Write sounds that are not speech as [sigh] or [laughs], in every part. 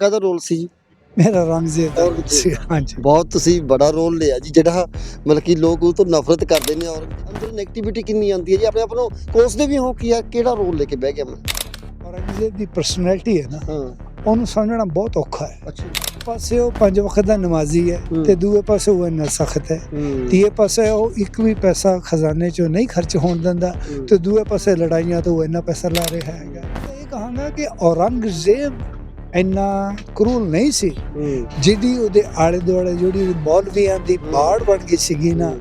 ਕਾਹਦਾ ਰੋਲ ਸੀ ਜੀ? ਮੇਰਾ ਰੰਗਜ਼ੇਬ ਦਾ ਔਰੰਗਜ਼ੇਬ। ਸੀ ਹਾਂਜੀ। ਬਹੁਤ ਤੁਸੀਂ ਬੜਾ ਰੋਲ ਲਿਆ ਜੀ ਜਿਹੜਾ ਮਤਲਬ ਕਿ ਲੋਕ ਉਹ ਤੋਂ ਨਫ਼ਰਤ ਕਰਦੇ ਨੇ ਔਰ ਅੰਦਰ ਨੈਗੇਟਿਵਿਟੀ ਕਿੰਨੀ ਆਉਂਦੀ ਹੈ ਜੀ ਆਪਣੇ ਆਪ ਨੂੰ ਕੋਸਦੇ ਵੀ ਹੋ ਕਿ ਯਾਰ ਕਿਹੜਾ ਰੋਲ ਲੈ ਕੇ ਬਹਿ ਗਿਆ ਮੈਂ? ਔਰੰਗਜ਼ੇਬ ਦੀ ਪਰਸਨੈਲਿਟੀ ਹੈ ਨਾ ਹਾਂ। ਉਹਨੂੰ ਸਮਝਣਾ ਬਹੁਤ ਔਖਾ ਹੈ। ਅੱਛਾ ਪਾਸੇ ਉਹ ਪੰਜ ਵਕਤ ਦਾ ਨਮਾਜ਼ੀ ਹੈ। ਤੇ ਦੂਏ ਪਾਸੇ ਉਹ ਇੰਨਾ ਸਖਤ ਹੈ। ਤੀਏ ਪਾਸੇ ਉਹ ਇੱਕ ਵੀ ਪੈਸਾ ਖਜ਼ਾਨੇ ਚੋਂ ਨਹੀਂ ਖਰਚ ਹੋਣ ਦਿੰਦਾ। ਤੇ ਦੂਏ ਪਾਸੇ ਲੜਾਈਆਂ ਤੋਂ ਉਹ ਇੰਨਾ ਪੈਸਾ ਲਾ ਰਿਹਾ ਹੈਗਾ। ਇਹ ਕਹਾਂਗਾ ਕਿ ਔਰੰਗਜ਼ੇਬ ਇੰਨਾ ਕਰੂਲ ਨਹੀਂ ਸੀ। ਜਿਹਦੀ ਉਹਦੇ ਆਲੇ ਦੁਆਲੇ ਜਿਹੜੀ ਮੌਲਵੀਆਂ ਦੀ ਬਾੜ ਬਣ ਗਈ ਸੀਗੀ ਨਾ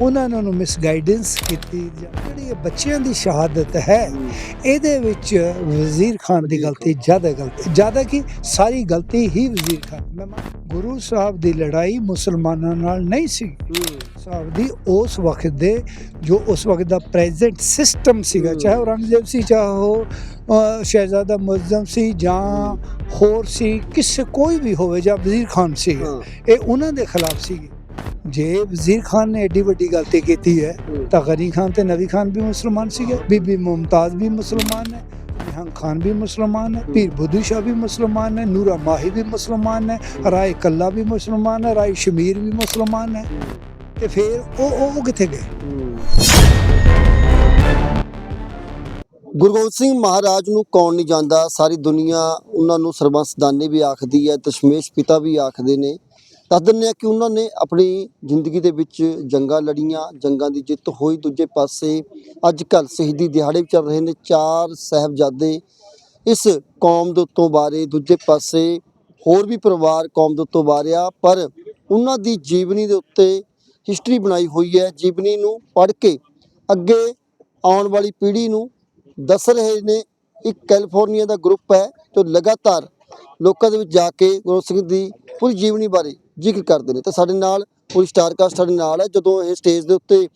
ਉਹਨਾਂ ਨੇ ਮਿਸਗਾਈਡੈਂਸ ਕੀਤੀ ਜਿਹੜੀ ਇਹ ਬੱਚਿਆਂ ਦੀ ਸ਼ਹਾਦਤ ਹੈ ਇਹਦੇ ਵਿੱਚ ਵਜ਼ੀਰ ਖਾਨ ਦੀ ਗਲਤੀ ਜ਼ਿਆਦਾ ਗਲਤੀ ਜ਼ਿਆਦਾ ਕੀ? ਸਾਰੀ ਗਲਤੀ ਹੀ ਵਜ਼ੀਰ ਖਾਨ ਮੈਂ ਗੁਰੂ ਸਾਹਿਬ ਦੀ ਲੜਾਈ ਮੁਸਲਮਾਨਾਂ ਨਾਲ ਨਹੀਂ ਸੀ। ਸਾਹਿਬ ਦੀ ਉਸ ਵਕਤ ਦੇ ਜੋ ਉਸ ਵਕਤ ਦਾ ਪ੍ਰੈਜ਼ੈਂਟ ਸਿਸਟਮ ਸੀਗਾ। ਚਾਹੇ ਔਰੰਗਜ਼ੇਬ ਸੀ ਚਾਹੇ ਸ਼ਹਿਜ਼ਾਦਾ ਮੁਅੱਜ਼ਮ ਸੀ ਜਾਂ ਹੋਰ ਸੀ ਕਿਸੇ ਕੋਈ ਵੀ ਹੋਵੇ ਜਾਂ ਵਜ਼ੀਰ ਖਾਨ ਸੀ ਇਹ ਉਹਨਾਂ ਦੇ ਖਿਲਾਫ ਸੀ ਜੇ ਵਜ਼ੀਰ ਖਾਨ ਨੇ ਏਡੀ ਵੱਡੀ ਗਲਤੀ ਕੀਤੀ ਹੈ। ਤਾਂ ਗਨੀ ਖਾਨ ਤੇ ਨਵੀ ਖਾਨ ਵੀ ਮੁਸਲਮਾਨ ਸੀਗੇ ਬੀਬੀ ਮੁਮਤਾਜ਼ ਵੀ ਮੁਸਲਮਾਨ ਹੈ ਨਿਹੰਗ ਖਾਨ ਵੀ ਮੁਸਲਮਾਨ ਹੈ। ਪੀਰ ਬੁੱਧੂ ਸ਼ਾਹ ਵੀ ਮੁਸਲਮਾਨ ਹੈ ਨੂਰਾ ਮਾਹੀ ਵੀ ਮੁਸਲਮਾਨ ਹੈ ਰਾਏ ਕੱਲਾ ਵੀ ਮੁਸਲਮਾਨ ਹੈ ਰਾਏ ਸ਼ਮੀਰ ਵੀ ਮੁਸਲਮਾਨ ਹੈ ਤੇ ਫਿਰ ਉਹ ਉਹ ਕਿੱਥੇ ਗਏ? ਗੁਰੂ ਗੋਬਿੰਦ ਸਿੰਘ ਮਹਾਰਾਜ ਨੂੰ ਕੌਣ ਨਹੀਂ ਜਾਣਦਾ? ਸਾਰੀ ਦੁਨੀਆ ਉਹਨਾਂ ਨੂੰ ਸਰਬੰਸਦਾਨੇ ਵੀ ਆਖਦੀ ਹੈ ਦਸ਼ਮੇਸ਼ ਪਿਤਾ ਵੀ ਆਖਦੇ ਨੇ। ਦੱਸ ਦਿੰਦੇ ਆ ਕਿ ਉਹਨਾਂ ਨੇ ਆਪਣੀ ਜ਼ਿੰਦਗੀ ਦੇ ਵਿੱਚ ਜੰਗਾਂ ਲੜੀਆਂ, ਜੰਗਾਂ ਦੀ ਜਿੱਤ ਹੋਈ। ਦੂਜੇ ਪਾਸੇ ਅੱਜ ਕੱਲ ਸ਼ਹੀਦੀ ਦਿਹਾੜੇ ਵੀ ਚੱਲ ਰਹੇ ਨੇ, ਚਾਰ ਸਾਹਿਬਜ਼ਾਦੇ ਇਸ ਕੌਮ ਦੇ ਉੱਤੋਂ ਬਾਰੇ ਦੂਜੇ ਪਾਸੇ ਹੋਰ ਵੀ ਪਰਿਵਾਰ ਕੌਮ ਦੇ ਉੱਤੋਂ ਬਾਰਿਆ ਪਰ ਉਹਨਾਂ ਦੀ ਜੀਵਨੀ ਦੇ ਉੱਤੇ ਹਿਸਟਰੀ ਬਣਾਈ ਹੋਈ ਹੈ। ਜੀਵਨੀ ਨੂੰ ਪੜ੍ਹ ਕੇ ਅੱਗੇ ਆਉਣ ਵਾਲੀ ਪੀੜ੍ਹੀ ਨੂੰ ਦੱਸ ਰਹੇ ਨੇ, ਇੱਕ ਕੈਲੀਫੋਰਨੀਆ ਦਾ ਗਰੁੱਪ ਹੈ ਜੋ ਲਗਾਤਾਰ ਲੋਕਾਂ ਦੇ ਵਿੱਚ ਜਾ ਕੇ ਗੁਰੂ ਸਿੰਘ ਦੀ ਪੂਰੀ ਜੀਵਨੀ ਬਾਰੇ ਜ਼ਿਕਰ ਕਰਦੇ ਨੇ। ਤਾਂ ਸਾਡੇ ਨਾਲ ਪੂਰੀ ਸਟਾਰਕਾਸਟ ਸਾਡੇ ਨਾਲ ਹੈ। ਜਦੋਂ ਇਹ ਸਟੇਜ ਦੇ ਉੱਤੇ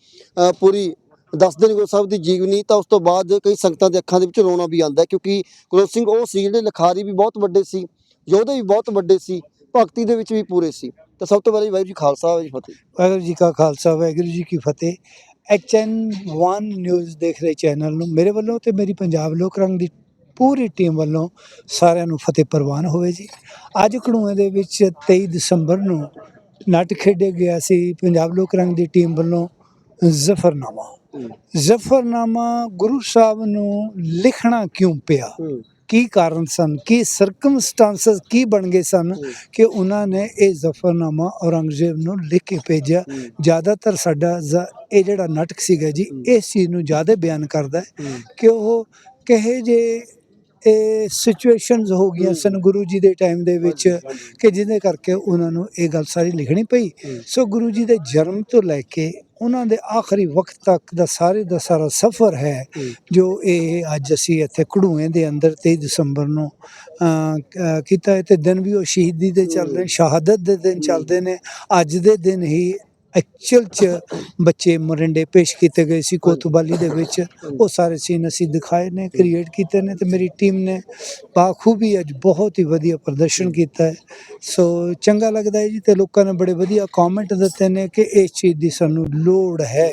ਪੂਰੀ ਦੱਸਦੇ ਨੇ ਗੁਰੂ ਸਾਹਿਬ ਦੀ ਜੀਵਨੀ, ਤਾਂ ਉਸ ਤੋਂ ਬਾਅਦ ਕਈ ਸੰਗਤਾਂ ਦੇ ਅੱਖਾਂ ਦੇ ਵਿੱਚ ਰੋਣਾ ਵੀ ਆਉਂਦਾ ਕਿਉਂਕਿ ਗੁਰੂ ਸਿੰਘ ਉਹ ਸੀ ਜਿਹੜੇ ਲਿਖਾਰੀ ਵੀ ਬਹੁਤ ਵੱਡੇ ਸੀ, ਯੋਧੇ ਵੀ ਬਹੁਤ ਵੱਡੇ ਸੀ, ਭਗਤੀ ਦੇ ਵਿੱਚ ਵੀ ਪੂਰੇ ਸੀ। ਤਾਂ ਸਭ ਤੋਂ ਪਹਿਲਾਂ ਵਾਹਿਗੁਰੂ ਜੀ ਖਾਲਸਾ, ਵਾਹਿਗੁਰੂ ਫਤਿਹ। ਵਾਹਿਗੁਰੂ ਜੀ ਕਾ ਖਾਲਸਾ, ਵਾਹਿਗੁਰੂ ਜੀ ਕੀ ਫਤਿਹ। ਐਚਐਨ 1 ਨਿਊਜ਼ ਦੇਖ ਰਹੇ ਚੈਨਲ ਨੂੰ। ਮੇਰੇ ਵੱਲੋਂ ਤੇ ਮੇਰੀ ਪੰਜਾਬ ਲੋਕ ਰੰਗ ਦੀ ਪੂਰੀ ਟੀਮ ਵੱਲੋਂ ਸਾਰਿਆਂ ਨੂੰ ਫਤਿਹ ਪ੍ਰਵਾਨ ਹੋਵੇ ਜੀ। ਅੱਜ ਕੜੂਏ ਦੇ ਵਿੱਚ 23 ਦਸੰਬਰ ਨੂੰ ਨਾਟਕ ਖੇਡਿਆ ਗਿਆ ਸੀ ਪੰਜਾਬ ਲੋਕ ਰੰਗ ਦੀ ਟੀਮ ਵੱਲੋਂ ਜ਼ਫਰਨਾਮਾ। ਜ਼ਫਰਨਾਮਾ ਗੁਰੂ ਸਾਹਿਬ ਨੂੰ ਲਿਖਣਾ ਕਿਉਂ ਪਿਆ? ਕੀ ਕਾਰਨ ਸਨ? ਕੀ ਸਰਕਮਸਟੈਂਸਸ ਕੀ ਬਣ ਗਏ ਸਨ ਕਿ ਉਹਨਾਂ ਨੇ ਇਹ ਜ਼ਫਰਨਾਮਾ ਔਰੰਗਜ਼ੇਬ ਨੂੰ ਲਿਖ ਕੇ ਭੇਜਿਆ? ਜ਼ਿਆਦਾਤਰ ਸਾਡਾ ਇਹ ਜਿਹੜਾ ਨਾਟਕ ਸੀਗਾ ਜੀ। ਇਸ ਚੀਜ਼ ਨੂੰ ਜ਼ਿਆਦਾ ਬਿਆਨ ਕਰਦਾ ਹੈ। ਕਿ ਉਹ ਕਹੇ ਜੇ ਇਹ ਸਿਚੁਏਸ਼ਨਸ ਹੋ ਗਈਆਂ। ਸਨ ਗੁਰੂ ਜੀ ਦੇ ਟਾਈਮ ਦੇ ਵਿੱਚ ਕਿ ਜਿਹਦੇ ਕਰਕੇ ਉਹਨਾਂ ਨੂੰ ਇਹ ਗੱਲ ਸਾਰੀ ਲਿਖਣੀ ਪਈ। ਸੋ ਗੁਰੂ ਜੀ ਦੇ ਜਨਮ ਤੋਂ ਲੈ ਕੇ ਉਹਨਾਂ ਦੇ ਆਖਰੀ ਵਕਤ ਤੱਕ ਦਾ ਸਾਰੇ ਦਾ ਸਾਰਾ ਸਫ਼ਰ ਹੈ ਜੋ ਇਹ ਅੱਜ ਅਸੀਂ ਇੱਥੇ ਕੜੂਏ ਦੇ ਅੰਦਰ 23 ਦਸੰਬਰ ਨੂੰ ਕੀਤਾ ਤੇ ਦਿਨ ਵੀ ਉਹ ਸ਼ਹੀਦੀ ਦੇ ਚੱਲ ਰਹੇ ਸ਼ਹਾਦਤ ਦੇ ਦਿਨ ਚੱਲਦੇ ਨੇ ਅੱਜ ਦੇ ਦਿਨ ਹੀ ਐਕਚੁਅਲ ਚ ਬੱਚੇ ਮਰਿੰਡੇ ਪੇਸ਼ ਕੀਤੇ ਗਏ ਸੀ ਕੋਤਵਾਲੀ ਦੇ ਵਿੱਚ। ਉਹ ਸਾਰੇ ਸੀਨ ਅਸੀਂ ਦਿਖਾਏ ਨੇ ਕ੍ਰੀਏਟ ਕੀਤੇ ਨੇ ਤੇ ਮੇਰੀ ਟੀਮ ਨੇ ਬਾਖੂਬੀ ਅੱਜ ਬਹੁਤ ਹੀ ਵਧੀਆ ਪ੍ਰਦਰਸ਼ਨ ਕੀਤਾ ਹੈ। ਸੋ ਚੰਗਾ ਲੱਗਦਾ ਹੈ ਜੀ ਤੇ ਲੋਕਾਂ ਨੇ ਬੜੇ ਵਧੀਆ ਕਮੈਂਟ ਦਿੱਤੇ ਨੇ ਕਿ ਇਸ ਚੀਜ਼ ਦੀ ਸਾਨੂੰ ਲੋੜ ਹੈ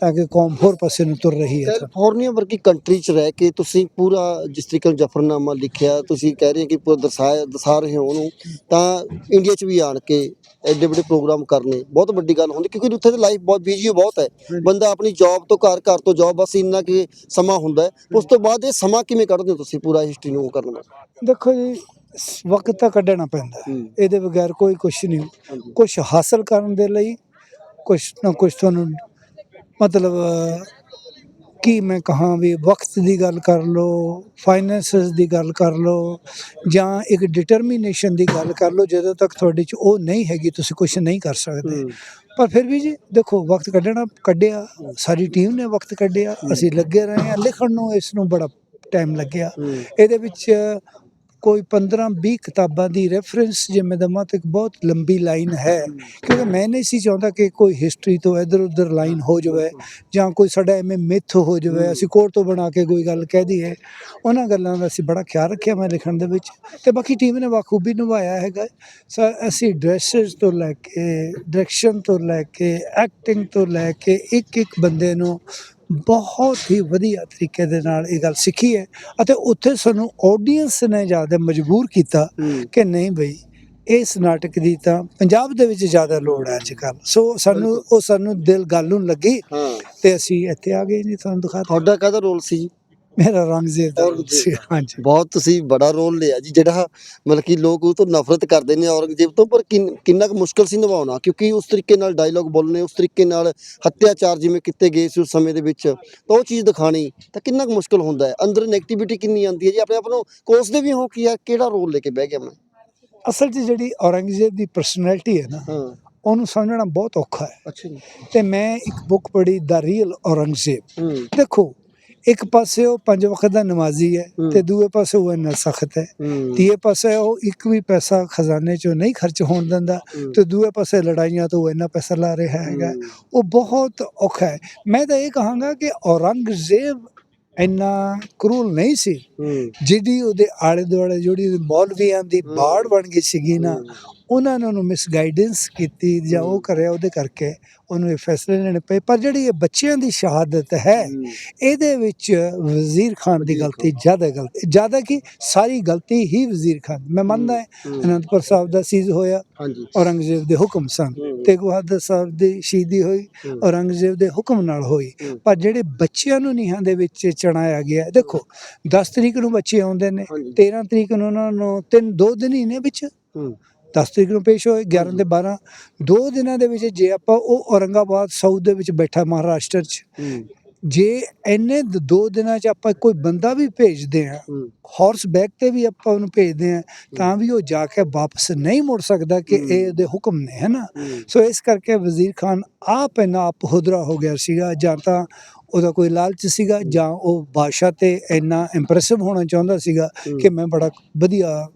ਤਾਂ ਕਿ ਕੌਮ ਹੋਰ ਪਾਸੇ ਨੂੰ ਤੁਰ ਰਹੀ ਹੈ ਕੈਲੀਫੋਰਨੀਆ ਵਰਗੀ ਕੰਟਰੀ 'ਚ ਰਹਿ ਕੇ ਤੁਸੀਂ ਪੂਰਾ ਜਿਸ ਤਰੀਕੇ ਨਾਲ ਜਫਰਨਾਮਾ ਲਿਖਿਆ ਤੁਸੀਂ ਕਹਿ ਰਹੇ ਕਿ ਪੂਰਾ ਦਰਸਾਇਆ ਦਰਸਾ ਰਹੇ ਹੋ ਉਹਨੂੰ ਤਾਂ ਇੰਡੀਆ 'ਚ ਵੀ ਆਣ ਕੇ ਐਡੇ ਵੱਡੇ ਪ੍ਰੋਗਰਾਮ ਕਰਨੇ ਬਹੁਤ ਵੱਡੀ ਗੱਲ ਹੁੰਦੀ ਕਿਉਂਕਿ ਉੱਥੇ ਦੀ ਲਾਈਫ ਬਹੁਤ ਬਿਜ਼ੀ ਬਹੁਤ ਹੈ। ਬੰਦਾ ਆਪਣੀ ਜੌਬ ਤੋਂ ਘਰ ਘਰ ਤੋਂ ਜੌਬ ਬਸ ਇੰਨਾ ਕਿ ਸਮਾਂ ਹੁੰਦਾ ਹੈ। ਉਸ ਤੋਂ ਬਾਅਦ ਇਹ ਸਮਾਂ ਕਿਵੇਂ ਕੱਢਦੇ ਹੋ ਤੁਸੀਂ ਪੂਰਾ ਹਿਸਟਰੀ ਨੂੰ ਕਰਨ ਵਾਸਤੇ ਦੇਖੋ ਜੀ ਵਕਤ ਤਾਂ ਕੱਢਣਾ ਪੈਂਦਾ। ਇਹਦੇ ਬਗੈਰ ਕੋਈ ਕੁਝ ਨਹੀਂ। ਕੁਝ ਹਾਸਲ ਕਰਨ ਦੇ ਲਈ ਕੁਝ ਨਾ ਕੁਝ ਤੁਹਾਨੂੰ ਮਤਲਬ ਕੀ ਮੈਂ ਕਹਾਂ ਵੀ ਵਕਤ ਦੀ ਗੱਲ ਕਰ ਲਓ ਫਾਈਨੈਂਸਸ ਦੀ ਗੱਲ ਕਰ ਲਓ ਜਾਂ ਇੱਕ ਡਿਟਰਮੀਨੇਸ਼ਨ ਦੀ ਗੱਲ ਕਰ ਲਓ ਜਦੋਂ ਤੱਕ ਤੁਹਾਡੇ 'ਚ ਉਹ ਨਹੀਂ ਹੈਗੀ ਤੁਸੀਂ ਕੁਝ ਨਹੀਂ ਕਰ ਸਕਦੇ। ਪਰ ਫਿਰ ਵੀ ਜੀ ਦੇਖੋ ਵਕਤ ਕੱਢਣਾ ਕੱਢਿਆ ਸਾਰੀ ਟੀਮ ਨੇ ਵਕਤ ਕੱਢਿਆ ਅਸੀਂ ਲੱਗੇ ਰਹੇ ਹਾਂ ਲਿਖਣ ਨੂੰ ਇਸ ਨੂੰ ਬੜਾ ਟਾਈਮ ਲੱਗਿਆ। ਇਹਦੇ ਵਿੱਚ ਕੋਈ 15 20 ਕਿਤਾਬਾਂ ਦੀ ਰੈਫਰੈਂਸ ਜੇ ਮੈਂ ਦਵਾਂ ਤਾਂ ਇੱਕ ਬਹੁਤ ਲੰਬੀ ਲਾਈਨ ਹੈ। ਕਿਉਂਕਿ ਮੈਂ ਨਹੀਂ ਸੀ ਚਾਹੁੰਦਾ ਕਿ ਕੋਈ ਹਿਸਟਰੀ ਤੋਂ ਇਧਰ ਉਧਰ ਲਾਈਨ ਹੋ ਜਾਵੇ ਜਾਂ ਕੋਈ ਸਾਡਾ ਐਵੇਂ ਮਿੱਥ ਹੋ ਜਾਵੇ। ਅਸੀਂ ਕੋਰ ਤੋਂ ਬਣਾ ਕੇ ਕੋਈ ਗੱਲ ਕਹਿ ਦਈਏ। ਉਹਨਾਂ ਗੱਲਾਂ ਦਾ ਅਸੀਂ ਬੜਾ ਖਿਆਲ ਰੱਖਿਆ ਮੈਂ ਲਿਖਣ ਦੇ ਵਿੱਚ। ਤੇ ਬਾਕੀ ਟੀਮ ਨੇ ਬਾਖੂਬੀ ਨਿਭਾਇਆ ਹੈਗਾ। ਸੋ ਅਸੀਂ ਡਰੈਸਸ ਤੋਂ ਲੈ ਕੇ ਡਾਇਰੈਕਸ਼ਨ ਤੋਂ ਲੈ ਕੇ ਐਕਟਿੰਗ ਤੋਂ ਲੈ ਕੇ ਇੱਕ ਇੱਕ ਬੰਦੇ ਨੂੰ ਬਹੁਤ ਹੀ ਵਧੀਆ ਤਰੀਕੇ ਦੇ ਨਾਲ ਇਹ ਗੱਲ ਸਿੱਖੀ ਹੈ ਅਤੇ ਉੱਥੇ ਸਾਨੂੰ ਆਡੀਅנס ਨੇ ਜ਼ਿਆਦਾ ਮਜਬੂਰ ਕੀਤਾ ਕਿ ਨਹੀਂ ਬਈ ਇਸ ਨਾਟਕ ਦੀ ਤਾਂ ਪੰਜਾਬ ਦੇ ਵਿੱਚ ਜ਼ਿਆਦਾ ਲੋੜ ਹੈ ਅੱਜ ਕੱਲ੍ਹ। ਸੋ ਸਾਨੂੰ ਉਹ ਸਾਨੂੰ ਦਿਲ ਗੱਲ ਨੂੰ ਲੱਗੀ ਤੇ ਅਸੀਂ ਇੱਥੇ ਆ ਗਏ ਜੀ ਤੁਹਾਨੂੰ ਦਿਖਾ ਤੁਹਾਡਾ ਕਾਹਦਾ ਰੋਲ ਸੀ ਜੀ ਮੇਰਾ ਰੰਗਜ਼ੇਬ ਦਾ ਔਰੰਗਜ਼ੇਬ। ਸੀ ਹਾਂਜੀ। ਬਹੁਤ ਤੁਸੀਂ ਬੜਾ ਰੋਲ ਲਿਆ ਜੀ ਜਿਹੜਾ ਮਤਲਬ ਕਿ ਲੋਕ ਉਹ ਤੋਂ ਨਫ਼ਰਤ ਕਰਦੇ ਨੇ ਔਰੰਗਜ਼ੇਬ ਤੋਂ ਪਰ ਕਿੰਨ- ਕਿੰਨਾ ਕੁ ਮੁਸ਼ਕਲ ਸੀ ਨਿਭਾਉਣਾ? ਕਿਉਂਕਿ ਉਸ ਤਰੀਕੇ ਨਾਲ ਡਾਇਲੌਗ ਬੋਲਣੇ ਉਸ ਤਰੀਕੇ ਨਾਲ ਹੱਤਿਆਚਾਰ ਜਿਵੇਂ ਕੀਤੇ ਗਏ ਸੀ ਉਸ ਸਮੇਂ ਦੇ ਵਿੱਚ ਤਾਂ ਉਹ ਚੀਜ਼ ਦਿਖਾਣੀ ਤਾਂ ਕਿੰਨਾ ਕੁ ਮੁਸ਼ਕਲ ਹੁੰਦਾ ਹੈ? ਅੰਦਰ ਨੈਗੇਟਿਵਿਟੀ ਕਿੰਨੀ ਆਉਂਦੀ ਹੈ ਜੀ? ਆਪਣੇ ਆਪ ਨੂੰ ਕੋਸਦੇ ਵੀ ਹੋ ਕਿ ਯਾਰ ਕਿਹੜਾ ਰੋਲ ਲੈ ਕੇ ਬਹਿ ਗਿਆ ਮੈਂ ਅਸਲ 'ਚ ਜਿਹੜੀ ਔਰੰਗਜ਼ੇਬ ਦੀ ਪਰਸਨੈਲਿਟੀ ਹੈ ਨਾ ਹਾਂ। ਉਹਨੂੰ ਸਮਝਣਾ ਬਹੁਤ ਔਖਾ ਹੈ। ਅੱਛਾ ਜੀ। ਤੇ ਮੈਂ ਇੱਕ ਬੁੱਕ ਪੜ੍ਹੀ ਦਾ ਰੀਅਲ ਔਰੰਗਜ਼ੇਬ ਹੂੰ। ਦੇਖੋ ਇੱਕ ਪਾਸੇ ਉਹ ਪੰਜ ਵਕਤ ਦਾ ਨਮਾਜ਼ੀ ਹੈ। ਤੇ ਦੂਏ ਪਾਸੇ ਉਹ ਇੰਨਾ ਸਖਤ ਹੈ ਤੀਏ ਪਾਸੇ ਉਹ ਇੱਕ ਵੀ ਪੈਸਾ ਖਜ਼ਾਨੇ ਚੋਂ ਨਹੀਂ ਖਰਚ ਹੋਣ ਦਿੰਦਾ। ਤੇ ਦੂਏ ਪਾਸੇ ਲੜਾਈਆਂ ਤੋਂ ਉਹ ਇੰਨਾ ਪੈਸਾ ਲਾ ਰਿਹਾ ਹੈਗਾ। ਉਹ ਬਹੁਤ ਔਖਾ ਹੈ ਮੈਂ ਤਾਂ ਇਹ ਕਹਾਂਗਾ ਕਿ ਔਰੰਗਜ਼ੇਬ ਇੰਨਾ ਕਰੂਲ ਨਹੀਂ ਸੀ ਹੂੰ ਜਿਹਦੀ ਉਹਦੇ ਆਲੇ ਦੁਆਲੇ ਜਿਹੜੀ ਮੌਲਵੀਆਂ ਦੀ। ਬਾੜ ਬਣ ਗਈ ਸੀਗੀ ਨਾ ਉਹਨਾਂ ਨੇ ਉਹਨੂੰ ਮਿਸਗਾਈਡੈਂਸ ਕੀਤੀ ਜਾਂ ਉਹ। ਕਰਿਆ ਉਹਦੇ ਕਰਕੇ ਉਹਨੂੰ ਇਹ ਫੈਸਲੇ ਲੈਣੇ ਪਏ ਪਰ ਜਿਹੜੀ ਇਹ ਬੱਚਿਆਂ ਦੀ ਸ਼ਹਾਦਤ ਹੈ। ਇਹਦੇ ਵਿੱਚ ਵਜ਼ੀਰ ਖਾਨ ਦੀ ਗਲਤੀ ਜ਼ਿਆਦਾ ਗਲਤੀ ਜ਼ਿਆਦਾ ਕੀ ਸਾਰੀ ਗਲਤੀ ਹੀ ਵਜ਼ੀਰ ਖਾਨ ਮੈਂ ਮੰਨਦਾ ਹਾਂ। ਅਨੰਦਪੁਰ ਸਾਹਿਬ ਦਾ ਸੀਜ਼ ਹੋਇਆ ਹਾਂਜੀ ਔਰੰਗਜ਼ੇਬ ਦੇ ਹੁਕਮ ਸਨ ਹੂੰ। ਤੇਗ ਬਹਾਦਰ ਸਾਹਿਬ ਦੀ ਸ਼ਹੀਦੀ ਹੋਈ। ਔਰੰਗਜ਼ੇਬ ਦੇ ਹੁਕਮ ਨਾਲ ਹੋਈ। ਪਰ ਜਿਹੜੇ ਬੱਚਿਆਂ ਨੂੰ ਨੀਹਾਂ ਦੇ ਵਿੱਚ ਚਣਾਇਆ ਗਿਆ ਦੇਖੋ 10 ਤਰੀਕ ਨੂੰ ਬੱਚੇ ਆਉਂਦੇ ਨੇ ਹਾਂਜੀ 13 ਤਰੀਕ ਨੂੰ ਉਹਨਾਂ ਨੂੰ ਤਿੰਨ ਦੋ ਦਿਨ ਹੀ ਨੇ ਵਿੱਚ 10 ਤਰੀਕ ਨੂੰ ਪੇਸ਼ ਹੋਏ 11 ਤੇ 12 ਦੋ ਦਿਨਾਂ ਦੇ ਵਿੱਚ ਜੇ ਆਪਾਂ ਉਹ ਔਰੰਗਾਬਾਦ ਸਾਊਥ ਦੇ ਵਿੱਚ ਬੈਠਾ ਮਹਾਰਾਸ਼ਟਰ 'ਚ ਜੇ ਇੰਨੇ ਦ- ਦੋ ਦਿਨਾਂ 'ਚ ਆਪਾਂ ਕੋਈ ਬੰਦਾ ਵੀ ਭੇਜਦੇ ਆ ਹਾਰਸ ਬੈਕ ਤੇ ਵੀ ਆਪਾਂ ਉਹਨੂੰ ਭੇਜਦੇ ਆ ਤਾਂ ਵੀ ਉਹ ਜਾ ਕੇ ਵਾਪਸ ਨਹੀਂ ਮੁੜ ਸਕਦਾ ਕਿ। ਇਹ ਉਹਦੇ ਹੁਕਮ ਨੇ ਹੈ ਨਾ? ਸੋ ਇਸ ਕਰਕੇ ਵਜ਼ੀਰ ਖਾਨ ਆਪ ਇੰਨਾ ਆਪ ਹੁਦਰਾ ਹੋ ਗਿਆ ਸੀਗਾ ਜਾਂ ਤਾਂ ਉਹਦਾ ਕੋਈ ਲਾਲਚ ਸੀਗਾ ਜਾਂ ਉਹ ਬਾਦਸ਼ਾਹ ਤੇ ਇੰਨਾ ਇੰਪ੍ਰੈਸਿਵ ਹੋਣਾ ਚਾਹੁੰਦਾ ਸੀਗਾ ਕਿ ਮੈਂ ਬੜਾ ਵਧੀਆ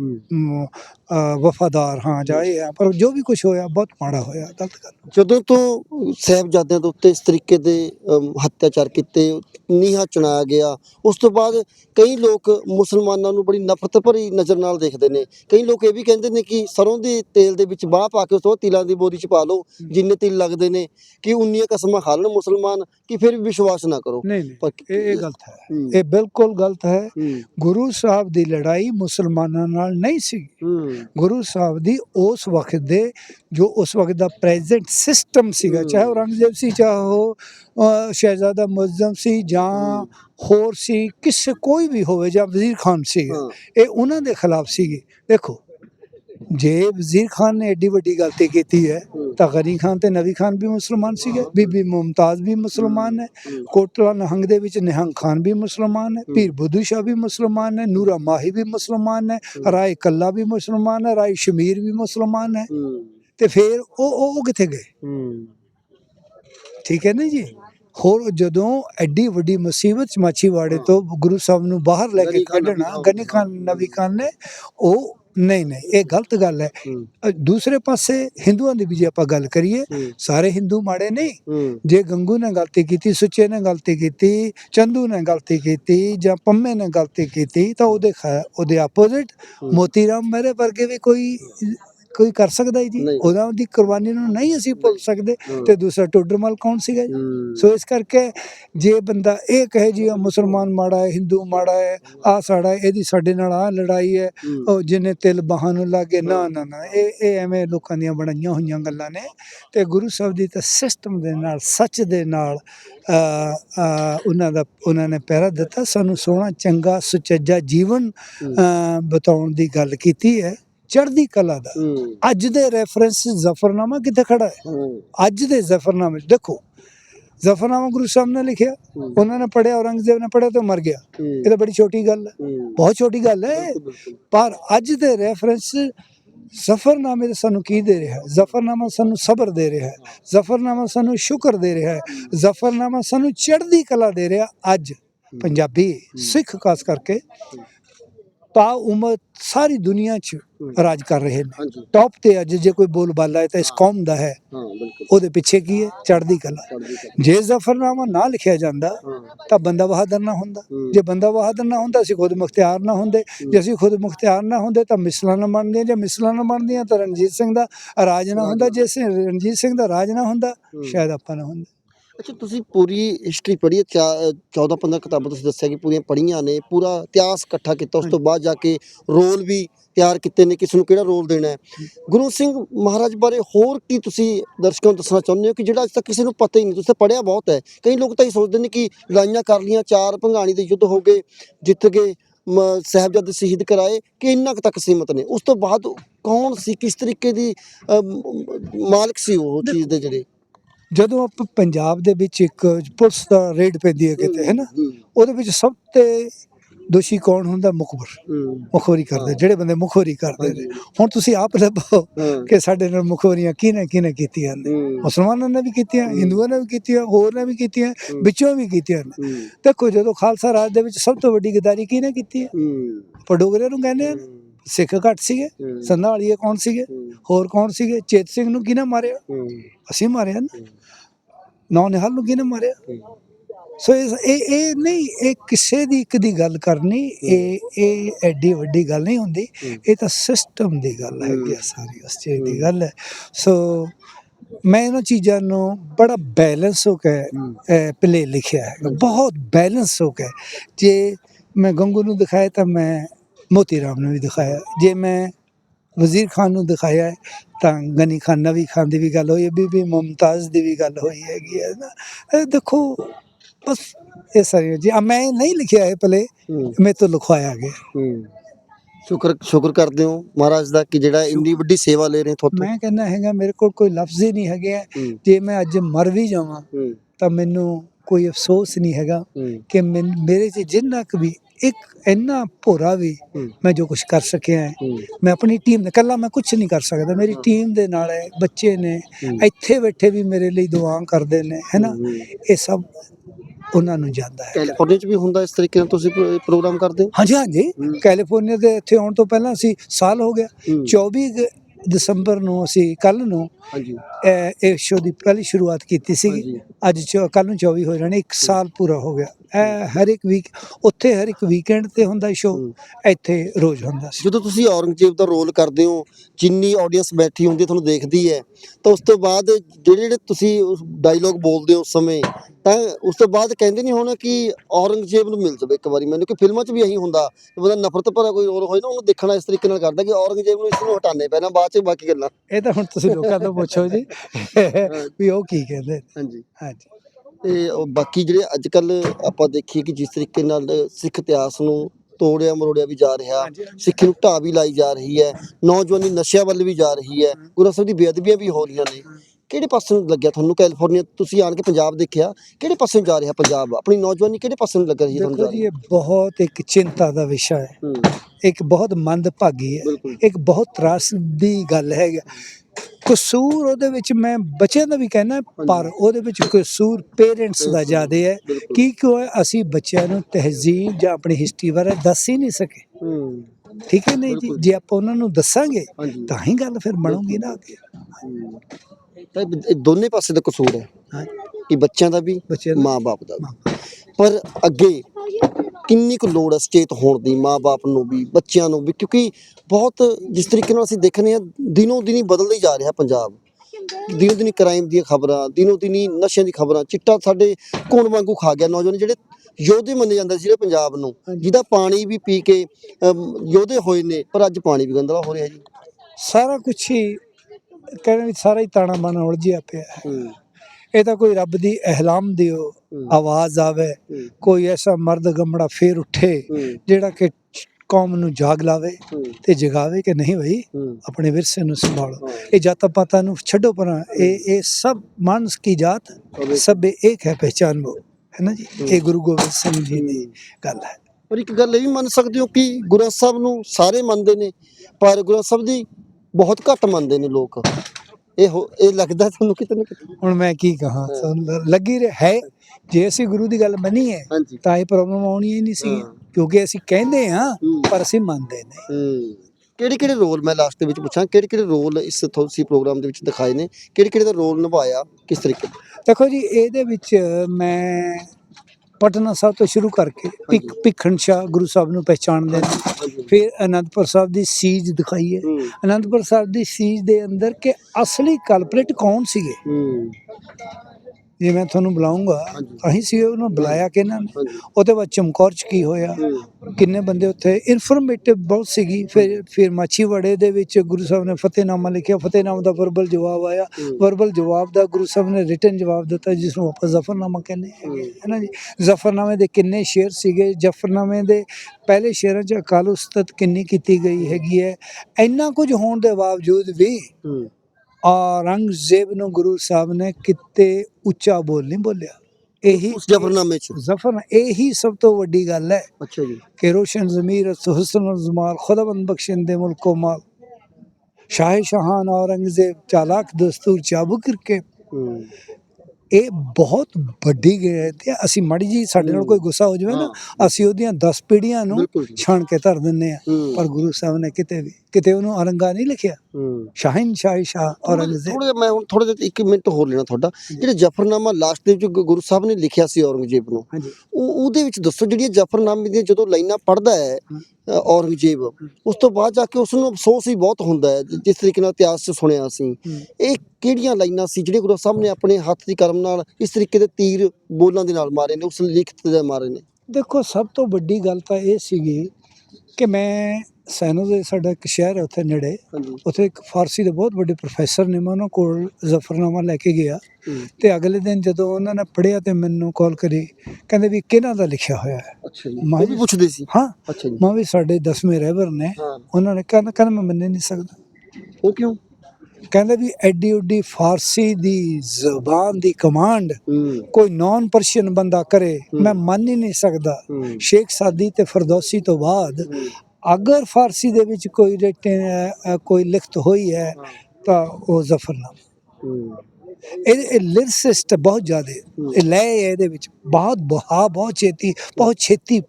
ਵਫਾਦਾਰ ਹਾਂ ਜਾਂ ਇਹ ਹੈ ਪਰ ਜੋ ਵੀ ਕੁਝ ਹੋਇਆ ਬਹੁਤ ਮਾੜਾ ਹੋਇਆ ਗਲਤ ਗੱਲ। ਜਦੋਂ ਤੋਂ ਸਾਹਿਬਜ਼ਾਦਿਆਂ ਦੇ ਉੱਤੇ ਇਸ ਤਰੀਕੇ ਦੇ ਹੱਤਿਆਚਾਰ ਕੀਤੇ ਨੀਹਾਂ ਚੁਣਾਇਆ ਗਿਆ ਉਸ ਤੋਂ ਬਾਅਦ ਕਈ ਲੋਕ ਮੁਸਲਮਾਨਾਂ ਨੂੰ ਬੜੀ ਨਫ਼ਰਤ ਭਰੀ ਨਜ਼ਰ ਨਾਲ ਦੇਖਦੇ ਨੇ। ਕਈ ਲੋਕ ਇਹ ਵੀ ਕਹਿੰਦੇ ਨੇ ਕਿ ਸਰੋਂ ਦੇ ਤੇਲ ਦੇ ਵਿੱਚ ਬਾਹ ਪਾ ਕੇ ਉਸ ਤੋਂ ਤਿਲਾਂ ਦੀ ਬੋਰੀ ਚ ਪਾ ਲਓ ਜਿੰਨੇ ਤਿਲ ਲੱਗਦੇ ਨੇ ਕਿ ਉਨੀਆਂ ਕਸਮਾਂ ਖਾ ਲੈਣ ਮੁਸਲਮਾਨ ਕਿ ਫਿਰ ਵੀ ਵਿਸ਼ਵਾਸ ਨਾ ਕਰੋ। ਨਹੀਂ ਇਹ ਇਹ ਗਲਤ ਹੈ। ਇਹ ਬਿਲਕੁਲ ਗਲਤ ਹੈ। ਗੁਰੂ ਸਾਹਿਬ ਦੀ ਲੜਾਈ ਮੁਸਲਮਾਨਾਂ ਨਾਲ ਨਹੀਂ ਸੀ। ਗੁਰੂ ਸਾਹਿਬ ਦੀ ਉਸ ਵਕਤ ਦੇ ਜੋ ਉਸ ਵਕਤ ਦਾ ਪ੍ਰੈਜ਼ੈਂਟ ਸਿਸਟਮ ਸੀਗਾ। ਚਾਹੇ ਔਰੰਗਜ਼ੇਬ ਸੀ ਚਾਹੇ ਉਹ ਸ਼ਹਿਜ਼ਾਦਾ ਮੁਅੱਜ਼ਮ ਸੀ ਜਾਂ। ਹੋਰ ਸੀ ਕਿਸੇ ਕੋਈ ਵੀ ਹੋਵੇ ਜਾਂ ਵਜ਼ੀਰ ਖਾਨ ਸੀ ਇਹ ਉਹਨਾਂ ਦੇ ਖਿਲਾਫ ਸੀਗੇ। ਦੇਖੋ ਜੇ ਵਜ਼ੀਰ ਖਾਨ ਨੇ ਏਡੀ ਵੱਡੀ ਗਲਤੀ ਕੀਤੀ ਹੈ ਤਾਂ ਗਨੀ ਖਾਨ ਤੇ ਨਵੀ ਖਾਨ ਵੀ ਮੁਸਲਮਾਨ ਸੀਗੇ ਬੀਬੀ ਮੁਮਤਾਜ਼ ਵੀ ਮੁਸਲਮਾਨ ਹੈ। ਕੋਟਲਾ ਨਹੰਗ ਦੇ ਵਿੱਚ ਨਿਹੰਗ ਖਾਨ ਵੀ ਮੁਸਲਮਾਨ ਹੈ। ਪੀਰ ਬੁੱਧੂ ਸ਼ਾਹ ਵੀ ਮੁਸਲਮਾਨ ਹੈ ਨੂਰਾ ਮਾਹੀ ਵੀ ਮੁਸਲਮਾਨ ਹੈ। ਰਾਏ ਕੱਲਾ ਵੀ ਮੁਸਲਮਾਨ ਹੈ ਰਾਏ ਸ਼ਮੀਰ ਵੀ ਮੁਸਲਮਾਨ ਹੈ। ਤੇ ਫਿਰ ਉਹ ਉਹ ਕਿੱਥੇ ਗਏ? ਠੀਕ ਹੈ ਨਾ ਜੀ? ਹੋਰ ਜਦੋਂ ਐਡੀ ਵੱਡੀ ਮੁਸੀਬਤ ਚ ਮਾਛੀਵਾੜੇ ਤੋਂ ਗੁਰੂ ਸਾਹਿਬ ਨੂੰ ਬਾਹਰ ਲੈ ਕੇ ਕੱਢਣਾ। ਗਨੀ ਖਾਨ ਨਬੀ ਖਾਨ ਨੇ ਉਹ ਨਹੀਂ ਨਹੀਂ ਇਹ ਗਲਤ ਗੱਲ ਹੈ। ਅ, ਦੂਸਰੇ ਪਾਸੇ ਹਿੰਦੂਆਂ ਦੀ ਵੀ ਜੇ ਆਪਾਂ ਗੱਲ ਕਰੀਏ ਹੂੰ, ਸਾਰੇ ਹਿੰਦੂ ਮਾੜੇ ਨਹੀਂ ਹੂੰ, ਜੇ ਗੰਗੂ ਨੇ ਗਲਤੀ ਕੀਤੀ ਸੁੱਚੇ ਨੇ ਗਲਤੀ ਕੀਤੀ ਚੰਦੂ ਨੇ ਗਲਤੀ ਕੀਤੀ ਜਾਂ ਪੰਮੇ ਨੇ ਗਲਤੀ ਕੀਤੀ ਤਾਂ ਉਹਦੇ ਖੈ- ਉਹਦੇ ਆਪੋਜ਼ਿਟ ਹੂੰ। ਮੋਤੀ ਰਾਮ ਮੇਰੇ ਵਰਗੇ ਵੀ ਕੋਈ ਕੋਈ ਕਰ ਸਕਦਾ ਹੈ ਜੀ? ਨਹੀਂ। ਉਹਨਾਂ ਦੀ ਕੁਰਬਾਨੀ ਨੂੰ ਨਹੀਂ ਅਸੀਂ ਭੁੱਲ ਸਕਦੇ। ਹੂੰ, ਤੇ ਦੂਸਰਾ ਟੋਡਰਮਲ ਕੌਣ ਸੀਗਾ ਜੀ? ਸੋ ਇਸ ਕਰਕੇ ਜੇ ਬੰਦਾ ਇਹ ਕਹੇ ਜੀ ਆਹ ਮੁਸਲਮਾਨ ਮਾੜਾ ਹੈ ਹਿੰਦੂ ਮਾੜਾ ਹੈ ਆ ਸਾੜਾ ਹੈ, ਇਹਦੀ ਸਾਡੇ ਨਾਲ ਆ ਲੜਾਈ ਹੈ ਹੂੰ, ਉਹ ਜਿਹਨੇ ਤਿਲ ਬਾਹਾਂ ਨੂੰ ਲਾਗੇ ਨਾ ਨਾ ਨਾ। ਇਹ ਇਹ ਐਵੇਂ ਲੋਕਾਂ ਦੀਆਂ ਬਣਾਈਆਂ ਹੋਈਆਂ ਗੱਲਾਂ ਨੇ। ਤੇ ਗੁਰੂ ਸਾਹਿਬ ਦੀ ਤਾਂ ਸਿਸਟਮ ਦੇ ਨਾਲ ਸੱਚ ਦੇ ਨਾਲ ਅ, ਅ, ਉਹਨਾਂ ਦਾ ਉਹਨਾਂ ਨੇ ਪਹਿਰਾ ਦਿੱਤਾ। ਸਾਨੂੰ ਸੋਹਣਾ ਚੰਗਾ ਸੁਚੱਜਾ ਜੀਵਨ ਅ, ਬਤਾਉਣ ਦੀ ਗੱਲ ਕੀਤੀ ਹੈ। ਚੜ੍ਹਦੀ ਕਲਾ ਦਾ। ਅੱਜ ਦੇ ਰੈਫਰੈਂਸ ਜ਼ਫਰਨਾਮਾ ਕਿੱਥੇ ਖੜਾ ਹੈ? ਅੱਜ ਦੇ ਜ਼ਫਰਨਾਮੇ ਦੇਖੋ ਜ਼ਫਰਨਾਮਾ ਗੁਰੂ ਸਾਹਿਬ ਨੇ ਲਿਖਿਆ ਉਹਨਾਂ ਨੇ ਪੜਿਆ ਔਰੰਗਜ਼ੇਬ ਨੇ ਪੜਿਆ ਤੇ ਮਰ ਗਿਆ। ਇਹ ਤਾਂ ਬੜੀ ਛੋਟੀ ਗੱਲ ਹੈ। ਬਹੁਤ ਛੋਟੀ ਗੱਲ ਹੈ। ਪਰ ਅੱਜ ਦੇ ਰੈਫਰੈਂਸ ਜ਼ਫਰਨਾਮੇ ਦੇ ਸਾਨੂੰ ਕੀ ਦੇ ਰਿਹਾ ਹੈ? ਜ਼ਫਰਨਾਮਾ ਸਾਨੂੰ ਸਬਰ ਦੇ ਰਿਹਾ ਹੈ। ਜ਼ਫਰਨਾਮਾ ਸਾਨੂੰ ਸ਼ੁਕਰ ਦੇ ਰਿਹਾ ਹੈ। ਜ਼ਫਰਨਾਮਾ ਸਾਨੂੰ ਚੜ੍ਹਦੀ ਕਲਾ ਦੇ ਰਿਹਾ ਅੱਜ। ਪੰਜਾਬੀ ਸਿੱਖ ਖਾਸ ਕਰਕੇ ਤਾਂ ਉਮਰ ਸਾਰੀ ਦੁਨੀਆ 'ਚ ਰਾਜ ਕਰ ਰਹੇ ਨੇ। ਟੌਪ ਤੇ ਅੱਜ ਜੇ ਕੋਈ ਬੋਲ ਬਾਲਾ ਹੈ ਤਾਂ ਇਸ ਕੌਮ ਦਾ ਹੈ। ਉਹਦੇ ਪਿੱਛੇ ਕੀ ਹੈ? ਚੜ੍ਹਦੀ ਕਲਾ। ਜੇ ਜ਼ਫਰਨਾਮਾ ਨਾ ਲਿਖਿਆ ਜਾਂਦਾ ਤਾਂ ਬੰਦਾ ਬਹਾਦਰ ਨਾ ਹੁੰਦਾ। ਜੇ ਬੰਦਾ ਬਹਾਦਰ ਨਾ ਹੁੰਦਾ ਅਸੀਂ ਖੁਦ ਮੁਖਤਿਆਰ ਨਾ ਹੁੰਦੇ। ਜੇ ਅਸੀਂ ਖੁਦ ਮੁਖਤਿਆਰ ਨਾ ਹੁੰਦੇ ਤਾਂ ਮਿਸਲਾਂ ਨਾ ਬਣਦੀਆਂ। ਜੇ ਮਿਸਲਾਂ ਨਾ ਬਣਦੀਆਂ ਤਾਂ ਰਣਜੀਤ ਸਿੰਘ ਦਾ ਰਾਜ ਨਾ ਹੁੰਦਾ। ਜੇ ਰਣਜੀਤ ਸਿੰਘ ਦਾ ਰਾਜ ਨਾ ਹੁੰਦਾ। ਸ਼ਾਇਦ ਆਪਾਂ ਨਾ ਹੁੰਦੇ। ਅੱਛਾ ਤੁਸੀਂ ਪੂਰੀ ਹਿਸਟਰੀ ਪੜ੍ਹੀ ਹੈ 14 15 ਕਿਤਾਬਾਂ ਤੁਸੀਂ ਦੱਸਿਆ ਕਿ ਪੂਰੀਆਂ ਪੜ੍ਹੀਆਂ ਨੇ ਪੂਰਾ ਇਤਿਹਾਸ ਇਕੱਠਾ ਕੀਤਾ ਉਸ ਤੋਂ ਬਾਅਦ ਜਾ ਕੇ ਰੋਲ ਵੀ ਤਿਆਰ ਕੀਤੇ ਨੇ ਕਿਸ ਨੂੰ ਕਿਹੜਾ ਰੋਲ ਦੇਣਾ ਹੈ? ਗੁਰੂ ਸਿੰਘ ਮਹਾਰਾਜ ਬਾਰੇ ਹੋਰ ਕੀ ਤੁਸੀਂ ਦਰਸ਼ਕਾਂ ਨੂੰ ਦੱਸਣਾ ਚਾਹੁੰਦੇ ਹੋ ਕਿ ਜਿਹੜਾ ਅੱਜ ਤੱਕ ਕਿਸੇ ਨੂੰ ਪਤਾ ਹੀ ਨਹੀਂ ਤੁਸੀਂ ਪੜ੍ਹਿਆ ਬਹੁਤ ਹੈ। ਕਈ ਲੋਕ ਤਾਂ ਇਹ ਸੋਚਦੇ ਨੇ ਕਿ ਲੜਾਈਆਂ ਕਰ ਲੀਆਂ ਚਾਰ ਭੰਗਾਣੀ ਦੇ ਯੁੱਧ ਹੋ ਗਏ ਜਿੱਤ ਗਏ ਸਾਹਿਬਜ਼ਾਦੇ ਸ਼ਹੀਦ ਕਰਾਏ ਕਿ ਇੰਨਾ ਕੁ ਤੱਕ ਸੀਮਤ ਨੇ? ਉਸ ਤੋਂ ਬਾਅਦ ਕੌਣ ਸੀ ਕਿਸ ਤਰੀਕੇ ਦੀ ਮਾਲਕ ਸੀ ਉਹ ਚੀਜ਼ ਦੇ ਜਿਹੜੇ? ਜਦੋਂ ਆਪਾਂ ਪੰਜਾਬ ਦੇ ਵਿੱਚ ਇੱਕ ਪੁਲਿਸ ਦਾ ਰੇਡ ਪੈਂਦੀ ਹੈ ਕਿਤੇ ਹੈ ਨਾ? ਉਹਦੇ ਵਿੱਚ ਸਭ ਤੋਂ ਦੋਸ਼ੀ ਕੌਣ ਹੁੰਦਾ? ਮੁਖਬਰ। ਮੁਖਬਰੀ ਕਰਦੇ। ਜਿਹੜੇ ਬੰਦੇ ਮੁਖਬਰੀ ਕਰਦੇ ਨੇ। ਹੁਣ ਤੁਸੀਂ ਆਪ ਲੱਭੋ ਕਿ ਸਾਡੇ ਨਾਲ ਮੁਖਬਰੀਆਂ ਕਿਹਨੇ ਕਿਹਨੇ ਕੀਤੀਆਂ ਨੇ? ਮੁਸਲਮਾਨਾਂ ਨੇ ਵੀ ਕੀਤੀਆਂ। ਹਿੰਦੂਆਂ ਨੇ ਵੀ ਕੀਤੀਆਂ ਹੋਰ ਨੇ ਵੀ ਕੀਤੀਆਂ ਵਿੱਚੋਂ ਵੀ ਕੀਤੀਆਂ ਨੇ। ਦੇਖੋ ਜਦੋਂ ਖਾਲਸਾ ਰਾਜ ਦੇ ਵਿੱਚ ਸਭ ਤੋਂ ਵੱਡੀ ਗਦਾਰੀ ਕਿਹਨੇ ਕੀਤੀ ਹੈ? ਪਡੋਗਰੇ ਨੂੰ ਕਹਿੰਦੇ ਆ ਸਿੱਖ ਘੱਟ ਸੀਗੇ ਸੰਧਾਲੀਏ ਕੌਣ ਸੀਗੇ ਹੋਰ ਕੌਣ ਸੀਗੇ? ਚੇਤ ਸਿੰਘ ਨੂੰ ਕਿਹਨੇ ਮਾਰਿਆ? ਅਸੀਂ ਮਾਰਿਆ ਨਾ। ਨੌ ਨਿਹਾਲ ਨੂੰ ਕਿਹਨੇ ਮਾਰਿਆ। ਸੋ ਇਹ ਇਹ ਨਹੀਂ ਇਹ ਕਿਸੇ ਦੀ ਇੱਕ ਦੀ ਗੱਲ ਕਰਨੀ ਇਹ ਇਹ ਐਡੀ ਵੱਡੀ ਗੱਲ ਨਹੀਂ ਹੁੰਦੀ। ਇਹ ਤਾਂ ਸਿਸਟਮ ਦੀ ਗੱਲ ਹੂੰ। ਸਾਰੀ ਉਸ ਚੀਜ਼ ਦੀ। ਗੱਲ ਹੈ। ਸੋ ਮੈਂ ਇਹਨਾਂ ਚੀਜ਼ਾਂ ਨੂੰ ਬੜਾ ਬੈਲੈਂਸ ਹੋ ਕੇ। ਪਲੇ ਲਿਖਿਆ ਹੈ। ਬਹੁਤ ਬੈਲੈਂਸ ਹੋ ਕੇ। ਜੇ ਮੈਂ ਗੰਗੂ ਨੂੰ ਦਿਖਾਇਆ ਤਾਂ ਮੈਂ ਮੋਤੀ ਰਾਮ ਨੂੰ ਵੀ ਦਿਖਾਇਆ। ਜੇ ਮੈਂ ਵਜ਼ੀਰ ਖਾਨ ਨੂੰ ਦਿਖਾਇਆ ਤਾਂ ਗਨੀ ਖਾਨ ਨਵੀ ਖਾਨ ਦੀ ਵੀ ਗੱਲ ਹੋਈ ਹੈ ਬੀਬੀ ਮੁਮਤਾਜ਼ ਦੀ ਵੀ ਗੱਲ ਹੋਈ ਹੈਗੀ ਹੈ ਨਾ। ਦੇਖੋ ਬਸ ਇਹ ਸਾਰੀਆਂ ਜੀ ਮੈਂ ਨਹੀਂ ਲਿਖਿਆ ਹੈ ਪਲੇ ਹੂੰ, ਮੈਂ ਤੋਂ ਲਿਖਵਾਇਆ ਗਿਆ। ਸ਼ੁਕਰ ਸ਼ੁਕਰ ਕਰਦੇ ਹੋ ਮਹਾਰਾਜ ਦਾ ਕਿ ਜਿਹੜਾ ਇੰਨੀ ਵੱਡੀ ਸੇਵਾ ਲੈ ਰਹੇ ਤੁਹਾਡੇ ਮੈਂ ਕਹਿੰਦਾ ਹੈਗਾ ਮੇਰੇ ਕੋਲ ਕੋਈ ਲਫ਼ਜ਼ ਹੀ ਨਹੀਂ ਹੈਗੇ ਜੇ ਮੈਂ ਅੱਜ ਮਰ ਵੀ ਜਾਵਾਂ ਤਾਂ ਮੈਨੂੰ ਕੋਈ ਅਫਸੋਸ ਨਹੀਂ ਹੈਗਾ ਕਿ ਮੇਰੇ 'ਚ ਜਿੰਨਾ ਕੁ ਵੀ ਇੱਕ ਇੰਨਾ ਭੋਰਾ ਵੀ ਮੈਂ ਜੋ ਕੁਝ ਕਰ ਸਕਿਆ ਹੈ। ਮੈਂ ਆਪਣੀ ਟੀਮ ਨਾਲ ਇਕੱਲਾ ਮੈਂ ਕੁਝ ਨਹੀਂ ਕਰ ਸਕਦਾ। ਮੇਰੀ। ਟੀਮ ਦੇ ਨਾਲ ਹੈ ਬੱਚੇ ਨੇ ਇੱਥੇ ਬੈਠੇ ਵੀ ਮੇਰੇ ਲਈ ਦੁਆ ਕਰਦੇ ਨੇ ਹੈਨਾ। ਇਹ ਸਭ ਉਹਨਾਂ ਨੂੰ ਜਾਂਦਾ ਹੈ। ਕੈਲੀਫੋਰਨੀਆ ਚ ਵੀ ਹੁੰਦਾ ਇਸ ਤਰੀਕੇ ਨਾਲ ਤੁਸੀਂ ਪ੍ਰੋ- ਪ੍ਰੋਗਰਾਮ ਕਰਦੇ ਹੋ? ਹਾਂਜੀ ਹਾਂਜੀ। ਕੈਲੀਫੋਰਨੀਆ ਦੇ ਇੱਥੇ ਆਉਣ ਤੋਂ ਪਹਿਲਾਂ ਅਸੀਂ ਸਾਲ ਹੋ ਗਿਆ। ਹੂੰ, 24 ਗ- ਦਸੰਬਰ ਨੂੰ ਅਸੀਂ ਕੱਲ ਨੂੰ ਹਾਂਜੀ। ਇਹ ਸ਼ੋਅ ਦੀ ਪਹਿਲੀ ਸ਼ੁਰੂਆਤ ਕੀਤੀ ਸੀਗੀ। ਅੱਜ ਕੱਲ ਨੂੰ 24 ਹੋ ਜਾਣੇ ਇੱਕ ਸਾਲ ਪੂਰਾ ਹੋ ਗਿਆ। ਇਹ ਹਰ ਇੱਕ ਵੀਕ ਉੱਥੇ ਹਰ ਇੱਕ ਵੀਕਐਂਡ ਤੇ ਹੁੰਦਾ ਸ਼ੋਅ। ਇੱਥੇ ਰੋਜ਼ ਹੁੰਦਾ ਸੀ। ਜਦੋਂ ਤੁਸੀਂ ਔਰੰਗਜ਼ੇਬ ਦਾ ਰੋਲ ਕਰਦੇ ਹੋ ਜਿੰਨੀ ਆਡੀਅנס ਬੈਠੀ ਹੁੰਦੀ ਤੁਹਾਨੂੰ ਦੇਖਦੀ ਹੈ ਤਾਂ ਉਸ ਤੋਂ ਬਾਅਦ ਜਿਹੜੇ ਜਿਹੜੇ ਤੁਸੀਂ ਉਸ ਡਾਇਲੋਗ ਬੋਲਦੇ ਹੋ ਉਸ ਸਮੇਂ ਤਾਂ ਉਸ ਤੋਂ ਬਾਅਦ ਕਹਿੰਦੇ ਨਹੀਂ ਹੋਣਾ ਕਿ ਔਰੰਗਜ਼ੇਬ ਨੂੰ ਮਿਲ ਜਾਵੇ ਇੱਕ ਵਾਰੀ ਮੈਨੂੰ ਕਿ ਫਿਲਮਾਂ 'ਚ ਵੀ ਇਹੀ ਹੁੰਦਾ ਬੰਦਾ ਨਫ਼ਰਤ ਭਰਾ ਕੋਈ ਰੋਲ ਹੋਏ ਨਾ ਉਹਨੂੰ ਦੇਖਣਾ ਇਸ ਤਰੀਕੇ ਨਾਲ ਕਰਦਾ ਕਿ ਔਰੰਗਜ਼ੇਬ ਨੂੰ ਇਸ ਨੂੰ ਹਟਾਣੇ ਪੈਣਾ ਬਾਅਦ 'ਚ ਬਾਕੀ ਗੱਲਾਂ। ਇਹ ਤਾਂ ਹੁਣ ਤੁਸੀਂ ਲੋਕਾਂ ਤੋਂ ਪੁੱਛੋ ਜੀ [laughs] ਵੀ ਉਹ ਕੀ ਕਹਿੰਦੇ ਹਾਂਜੀ। ਹਾਂਜੀ। ਤੇ ਬਾਕੀ ਜਿਹੜੇ ਅੱਜ ਕੱਲ ਆਪਾਂ ਦੇਖੀਏ ਕਿ ਜਿਸ ਤਰੀਕੇ ਨਾਲ ਸਿੱਖ ਇਤਿਹਾਸ ਨੂੰ ਤੋੜਿਆ ਮਰੋੜਿਆ ਵੀ ਜਾ ਰਿਹਾ ਸਿੱਖੀ ਨੂੰ ਢਾਹ ਵੀ ਲਾਈ ਜਾ ਰਹੀ ਹੈ ਨੌਜਵਾਨੀ ਨਸ਼ਿਆਂ ਵੱਲ ਵੀ ਜਾ ਰਹੀ ਹੈ ਗੁਰੂ ਸਾਹਿਬ ਦੀ ਬੇਅਦਬੀਆਂ ਵੀ ਹੋ ਰਹੀਆਂ ਨੇ। ਕਿਹੜੇ ਪਾਸੇ ਨੂੰ ਲੱਗਿਆ ਤੁਹਾਨੂੰ ਕੈਲੀਫੋਰਨੀਆ? ਤੁਸੀਂ ਆਣ ਕੇ ਪੰਜਾਬ ਦੇਖਿਆ ਕਿਹੜੇ ਪਾਸੇ ਨੂੰ ਜਾ ਰਿਹਾ ਪੰਜਾਬ? ਆਪਣੀ ਨੌਜਵਾਨੀ ਕਿਹੜੇ ਪਾਸੇ ਨੂੰ ਲੱਗ ਰਹੀ ਹੈ ਤੁਹਾਨੂੰ ਦੇਖੋ ਜਾ ਇਹ ਬਹੁਤ ਇੱਕ ਚਿੰਤਾ ਦਾ ਵਿਸ਼ਾ ਹੈ। ਇੱਕ ਬਹੁਤ ਮੰਦਭਾਗੀ ਹੈ। ਇੱਕ ਬਹੁਤ ਤਰਾਸਦੀ ਗੱਲ ਹੈ ਕਸੂਰ ਉਹਦੇ ਵਿੱਚ ਮੈਂ ਬੱਚਿਆਂ ਦਾ ਵੀ ਕਹਿਣਾ ਪਰ ਉਹਦੇ ਵਿੱਚ ਕਸੂਰ ਪੇਰੈਂਟਸ ਦਾ ਜ਼ਿਆਦਾ ਹੈ। ਕੀ ਕਿਉਂ ਅਸੀਂ ਬੱਚਿਆਂ ਨੂੰ ਤਹਿਜ਼ੀਬ ਜਾਂ ਆਪਣੀ ਹਿਸਟਰੀ ਬਾਰੇ ਦੱਸ ਹੀ ਨਹੀਂ ਸਕੇ। ਠੀਕ ਹੈ ਨਹੀਂ ਜੀ। ਜੇ ਆਪਾਂ ਉਹਨਾਂ ਨੂੰ ਦੱਸਾਂਗੇ ਤਾਂ ਹੀ ਗੱਲ ਫਿਰ ਬਣੂਗੀ ਨਾ ਅੱਗੇ। ਤਾਂ ਦੋਨੇ ਪਾਸੇ ਦਾ ਕਸੂਰ ਹੈ ਕਿ ਬੱਚਿਆਂ ਦਾ ਵੀ ਮਾਂ-ਬਾਪ ਦਾ ਪਰ ਅੱਗੇ ਕਿੰਨੀ ਕੁ ਲੋੜ ਹੈ ਸਚੇਤ ਹੋਣ ਦੀ ਮਾਂ-ਬਾਪ ਨੂੰ ਵੀ ਬੱਚਿਆਂ ਨੂੰ ਵੀ? ਕਿਉਂਕਿ ਬਹੁਤ ਜਿਸ ਤਰੀਕੇ ਨਾਲ ਅਸੀਂ ਦੇਖਨੇ ਆ ਦਿਨੋਂ ਦਿਨੀ ਬਦਲਦਾ ਜਾ ਰਿਹਾ ਪੰਜਾਬ। ਦਿਨੋਂ ਦਿਨੀ ਕ੍ਰਾਈਮ ਦੀਆਂ ਖਬਰਾਂ ਦਿਨੋਂ ਦਿਨੀ ਨਸ਼ਿਆਂ ਦੀ ਖਬਰਾਂ ਚਿੱਟਾ ਸਾਡੇ ਕੋਣ ਵਾਂਗੂ ਖਾ ਗਿਆ ਨੌਜਵਾਨ ਜਿਹੜੇ ਯੋਧੇ ਮੰਨੇ ਜਾਂਦੇ ਸੀ ਜਿਹੜੇ ਪੰਜਾਬ ਨੂੰ। ਜਿਹਦਾ ਪਾਣੀ ਵੀ ਪੀ ਕੇ ਯੋਧੇ ਹੋਏ ਨੇ ਪਰ ਅੱਜ ਪਾਣੀ ਵੀ ਗੰਦਲਾ ਹੋ ਰਿਹਾ ਜੀ। ਸਾਰਾ ਕੁਝ ਹੀ ਕਹਿੰਦੇ ਸਾਰਾ ਹੀ ਤਾਣਾ ਬਾਣਾ ਉਲਝਿਆ ਪਿਆ ਹੂੰ। ਇਹ ਤਾਂ ਕੋਈ ਰੱਬ ਦੀ ਅਹਿਲਾਮ ਦਿਓ ਆਵਾਜ਼ ਆਵੇ ਕੋਈ ਐਸਾ ਮਰਦ ਗੰਮੜਾ ਫੇਰ ਉੱਠੇ ਜਿਹੜਾ ਕਿ ਕੌਮ ਨੂੰ ਜਾਗ ਲਾਵੇ ਤੇ ਜਗਾਵੇ ਕਿ ਨਹੀਂ ਭਾਈ ਆਪਣੇ ਵਿਰਸੇ ਨੂੰ ਸੰਭਾਲੋ। ਇਹ ਜਾਤਾਂ ਪਾਤਾਂ ਨੂੰ ਛੱਡੋ ਪਰਾਂ ਇਹ ਇਹ ਸਭ ਮਾਨਸ ਕੀ ਜਾਤ ਸਭ ਇੱਕ ਹੈ ਪਹਿਚਾਨ वो ਹੈ ਨਾ ਜੀ? ਇਹ ਗੁਰੂ ਗੋਬਿੰਦ ਸਿੰਘ ਜੀ ਦੀ ਗੱਲ ਹੈ। ਪਰ ਇੱਕ ਗੱਲ ਇਹ ਵੀ ਮੰਨ ਸਕਦੇ ਹੋ ਕਿ ਗੁਰੂ ਸਾਹਿਬ ਨੂੰ ਸਾਰੇ ਮੰਨਦੇ ਨੇ ਪਰ ਗੁਰੂ ਸਾਹਿਬ ਦੀ ਬਹੁਤ ਘੱਟ ਮੰਨਦੇ ਨੇ ਲੋਕ। ਇਹ ਹੋ- ਇਹ ਲੱਗਦਾ ਤੁਹਾਨੂੰ ਕਿਤੇ ਨਾ ਕਿਤੇ? ਹੁਣ ਮੈਂ ਕੀ ਕਹਾਂ? ਲੱਗੀ ਰਿਹਾ ਹੈ। ਜੇ ਅਸੀਂ ਗੁਰੂ ਦੀ ਗੱਲ ਮੰਨੀਏ ਹਾਂਜੀ। ਤਾਂ ਇਹ ਪ੍ਰੋਬਲਮ ਆਉਣੀ ਹੀ ਨਹੀਂ ਸੀ। ਹਾਂ। ਕਿਉਂਕਿ ਅਸੀਂ ਕਹਿੰਦੇ ਹਾਂ ਹੂੰ। ਪਰ ਅਸੀਂ ਮੰਨਦੇ ਨਹੀਂ। ਹੂੰ। ਕਿਹੜੇ ਕਿਹੜੇ ਰੋਲ ਮੈਂ ਲਾਸਟ ਦੇ ਵਿੱਚ ਪੁੱਛਾਂ? ਕਿਹੜੇ ਕਿਹੜੇ ਰੋਲ ਇਸ ਤੁਸੀਂ ਪ੍ਰੋਗਰਾਮ ਦੇ ਵਿੱਚ ਦਿਖਾਏ ਨੇ? ਕਿਹੜੇ ਕਿਹੜੇ ਦਾ ਰੋਲ ਨਿਭਾਇਆ? ਕਿਸ ਤਰੀਕੇ ਦੇਖੋ ਜੀ ਇਹਦੇ ਵਿੱਚ ਮੈਂ ਪਟਨਾ ਸਾਹਿਬ ਤੋਂ ਸ਼ੁਰੂ ਕਰਕੇ ਭਿੱਖ ਭਿੱਖਣ ਸ਼ਾਹ ਗੁਰੂ ਸਾਹਿਬ ਨੂੰ ਪਹਿਚਾਣਦੇ ਨੇ। ਫਿਰ ਅਨੰਦਪੁਰ ਸਾਹਿਬ ਦੀ ਸੀਜ ਦਿਖਾਈ ਹੈ। ਅਨੰਦਪੁਰ ਸਾਹਿਬ ਦੀ ਸੀਜ ਦੇ ਅੰਦਰ ਕਿ ਅਸਲੀ ਕਲਪਰੇਟ ਕੌਣ ਸੀਗੇ? ਜੇ ਮੈਂ ਤੁਹਾਨੂੰ ਬੁਲਾਉਂਗਾ। ਅਸੀਂ ਸੀ ਉਹਨੂੰ ਬੁਲਾਇਆ ਕਿ ਇਹਨਾਂ ਨੇ। ਉਹਦੇ ਬਾਅਦ ਚਮਕੌਰ ਚ ਕੀ ਹੋਇਆ? ਕਿੰਨੇ ਬੰਦੇ ਉੱਥੇ? ਇਨਫੋਰਮੇਟਿਵ ਬਹੁਤ ਸੀਗੀ। ਫਿਰ ਫਿਰ ਮਾਛੀਵਾੜੇ ਦੇ ਵਿੱਚ ਗੁਰੂ ਸਾਹਿਬ ਨੇ ਫਤਿਹਨਾਮਾ ਲਿਖਿਆ। ਫਤਿਹਨਾਮਾ ਦਾ ਵਰਬਲ ਜਵਾਬ ਆਇਆ। ਵਰਬਲ ਜਵਾਬ ਦਾ ਗੁਰੂ ਸਾਹਿਬ ਨੇ ਰਿਟਨ ਜਵਾਬ ਦਿੱਤਾ ਜਿਸ ਨੂੰ ਆਪਾਂ ਜ਼ਫਰਨਾਮਾ ਕਹਿੰਦੇ ਹੈਗੇ ਹੈ। ਨਾ ਜੀ। ਜ਼ਫਰਨਾਮੇ ਦੇ ਕਿੰਨੇ ਸ਼ੇਰ ਸੀਗੇ? ਜ਼ਫਰਨਾਮੇ ਦੇ ਪਹਿਲੇ ਸ਼ੇਰਾਂ 'ਚ ਅਕਾਲ ਉਸਤਤ ਕਿੰਨੀ ਕੀਤੀ ਗਈ ਹੈਗੀ ਹੈ? ਇੰਨਾ ਕੁਝ ਹੋਣ ਦੇ ਬਾਵਜੂਦ ਵੀ ਔਰੰਗਜ਼ੇਬ ਨੂੰ ਗੁਰੂ ਸਾਹਿਬ ਨੇ ਕਿਤੇ ਉੱਚਾ ਬੋਲ ਨਹੀਂ ਬੋਲਿਆ। ਇਹੀ ਉਸ ਜਫਰਨਾਮੇ ਚ। ਜ਼ਫਰ ਇਹੀ ਸਭ ਤੋਂ ਵੱਡੀ ਗੱਲ ਹੈ ਅੱਛਾ ਜੀ। ਕਿ ਰੋਸ਼ਨ ਜ਼ਮੀਰ ਹੁਸਨ ਜਮਾਲ ਖੁਦਾਵੰਦ ਬਖਸ਼ਿੰਦੇ ਮੁਲਕੋ ਮਾਲ। ਸ਼ਾਹ ਸ਼ਹਾਨ ਔਰੰਗਜ਼ੇਬ ਚਾਲਾਕ ਦਸਤੂਰ ਚਾਬੂ ਕਰਕੇ ਇਹ ਬਹੁਤ ਵੱਡੀ ਗਏ ਤੇ ਅਸੀਂ ਮੜੀ ਜੀ ਸਾਡੇ ਨਾਲ ਕੋਈ ਗੁੱਸਾ ਹੋ ਜਾਵੇ ਨਾ ਅਸੀਂ ਉਹਦੀਆਂ 10 ਪੀੜ੍ਹੀਆਂ ਨੂੰ ਬਿਲਕੁਲ ਜੀ। ਛਾਣ ਕੇ ਧਰ ਦਿੰਨੇ ਆ ਹੂੰ। ਪਰ ਗੁਰੂ ਸਾਹਿਬ ਨੇ ਕਿਤੇ ਵੀ ਕਿਤੇ ਉਹਨੂੰ ਔਰੰਗਾ ਨਹੀਂ ਲਿਖਿਆ। ਹੂੰ। ਸ਼ਾਹਿਨ ਸ਼ਾਹ ਸ਼ਾਹ ਔਰੰਗਜ਼ੇਬ ਥੋੜਾ ਮੈਂ ਹੁਣ ਥੋੜਾ ਜਿਹਾ ਇੱਕ ਮਿੰਟ ਹੋਰ ਲੈਣਾ ਤੁਹਾਡਾ। ਜਿਹੜਾ ਜਫਰਨਾਮਾ ਲਾਸਟ ਦੇ ਵਿੱਚ ਗੁ- ਗੁਰੂ ਸਾਹਿਬ ਨੇ ਲਿਖਿਆ ਸੀ ਔਰੰਗਜ਼ੇਬ ਨੂੰ ਹਾਂਜੀ। ਉਹ ਉਹਦੇ ਵਿੱਚ ਦੱਸੋ ਜਿਹੜੀਆਂ ਜਫਰਨਾਮੇ ਦੀਆਂ ਜਦੋਂ ਲਾਈਨਾਂ ਪੜਦਾ ਹੈ। ਔਰੰਗਜ਼ੇਬ ਉਸ ਤੋਂ ਬਾਅਦ ਜਾ ਕੇ ਉਸ ਨੂੰ ਅਫਸੋਸ ਹੀ ਬਹੁਤ ਹੁੰਦਾ ਹੈ ਜਿਸ ਤਰੀਕੇ ਨਾਲ ਇਤਿਹਾਸ 'ਚ ਸੁਣਿਆ ਸੀ ਹੂੰ। ਇਹ ਕਿਹੜੀਆਂ ਲਾਈਨਾਂ ਸੀ ਜਿਹੜੇ ਗੁਰੂ ਸਾਹਿਬ ਨੇ ਆਪਣੇ ਹੱਥ ਦੀ ਕਲਮ ਨਾਲ ਇਸ ਤਰੀਕੇ ਦੇ ਤੀਰ ਬੋਲਾਂ ਦੇ ਨਾਲ ਮਾਰੇ ਨੇ ਉਸ ਲਿਖਤ ਦੇ ਮਾਰੇ ਨੇ? ਦੇਖੋ ਸਭ ਤੋਂ ਵੱਡੀ ਗੱਲ ਤਾਂ ਇਹ ਸੀਗੀ ਕਿ ਮੈਂ ਸੈਨੋ ਦੇ ਸਾਡਾ ਇੱਕ ਸ਼ਹਿਰ ਹੈ ਉੱਥੇ ਨੇੜੇ। ਉੱਥੇ ਇੱਕ ਫਾਰਸੀ ਦੇ ਬਹੁਤ ਵੱਡੇ ਪ੍ਰੋਫੈਸਰ ਨੇ ਮੈਂ ਉਹਨਾਂ ਕੋਲ ਜ਼ਫਰਨਾਮਾ ਲੈ ਕੇ ਗਿਆ। ਤੇ ਅਗਲੇ ਦਿਨ ਜਦੋਂ ਉਹਨਾਂ ਨੇ ਪੜ੍ਹਿਆ ਤੇ ਮੈਨੂੰ ਕਾਲ ਕਰੀ ਕਹਿੰਦੇ ਵੀ ਕਿਹਨਾਂ ਦਾ ਲਿਖਿਆ ਹੋਇਆ ਹੈ? ਅੱਛਾ ਜੀ। ਮਾਂ ਵੀ ਪੁੱਛਦੇ ਸੀ? ਹਾਂ। ਅੱਛਾ ਜੀ। ਮੈਂ ਵੀ ਸਾਡੇ 10ਵੇਂ ਰਹਿਬਰ ਨੇ। ਉਹਨਾਂ ਨੇ ਕਹਿੰਦਾ ਕਹਿੰਦਾ ਮੈਂ ਮੰਨ ਨਹੀਂ ਸਕਦਾ। ਉਹ ਕਿਉਂ? ਕਹਿੰਦੇ ਵੀ ਐਡੀ ਉੱਡੀ ਫਾਰਸੀ ਦੀ ਜ਼ਬਾਨ ਦੀ ਕਮਾਂਡ ਕੋਈ ਨਾਨ ਪਰਸ਼ੀਅਨ ਬੰਦਾ ਕਰੇ ਮੈਂ ਮੰਨ ਹੀ ਨਹੀਂ ਸਕਦਾ। ਸ਼ੇਖ ਸਾਦੀ ਤੇ ਫਰਦੌਸੀ ਤੋਂ ਬਾਅਦ ਅਗਰ ਫਾਰਸੀ ਦੇ ਵਿੱਚ ਕੋਈ ਰਿਟਨ ਕੋਈ ਲਿਖਤ ਹੋਈ ਹੈ ਤਾਂ ਉਹ ਜ਼ਫਰਨਾਮਾ। ਇਹ ਲਿਰਿਸਟ ਬਹੁਤ ਜ਼ਿਆਦਾ। ਇਹ ਲੈ ਇਹਦੇ ਵਿੱਚ। ਬਹੁਤ ਬਹਾ ਬਹੁਤ ਛੇਤੀ ਬਹੁਤ ਛੇਤੀ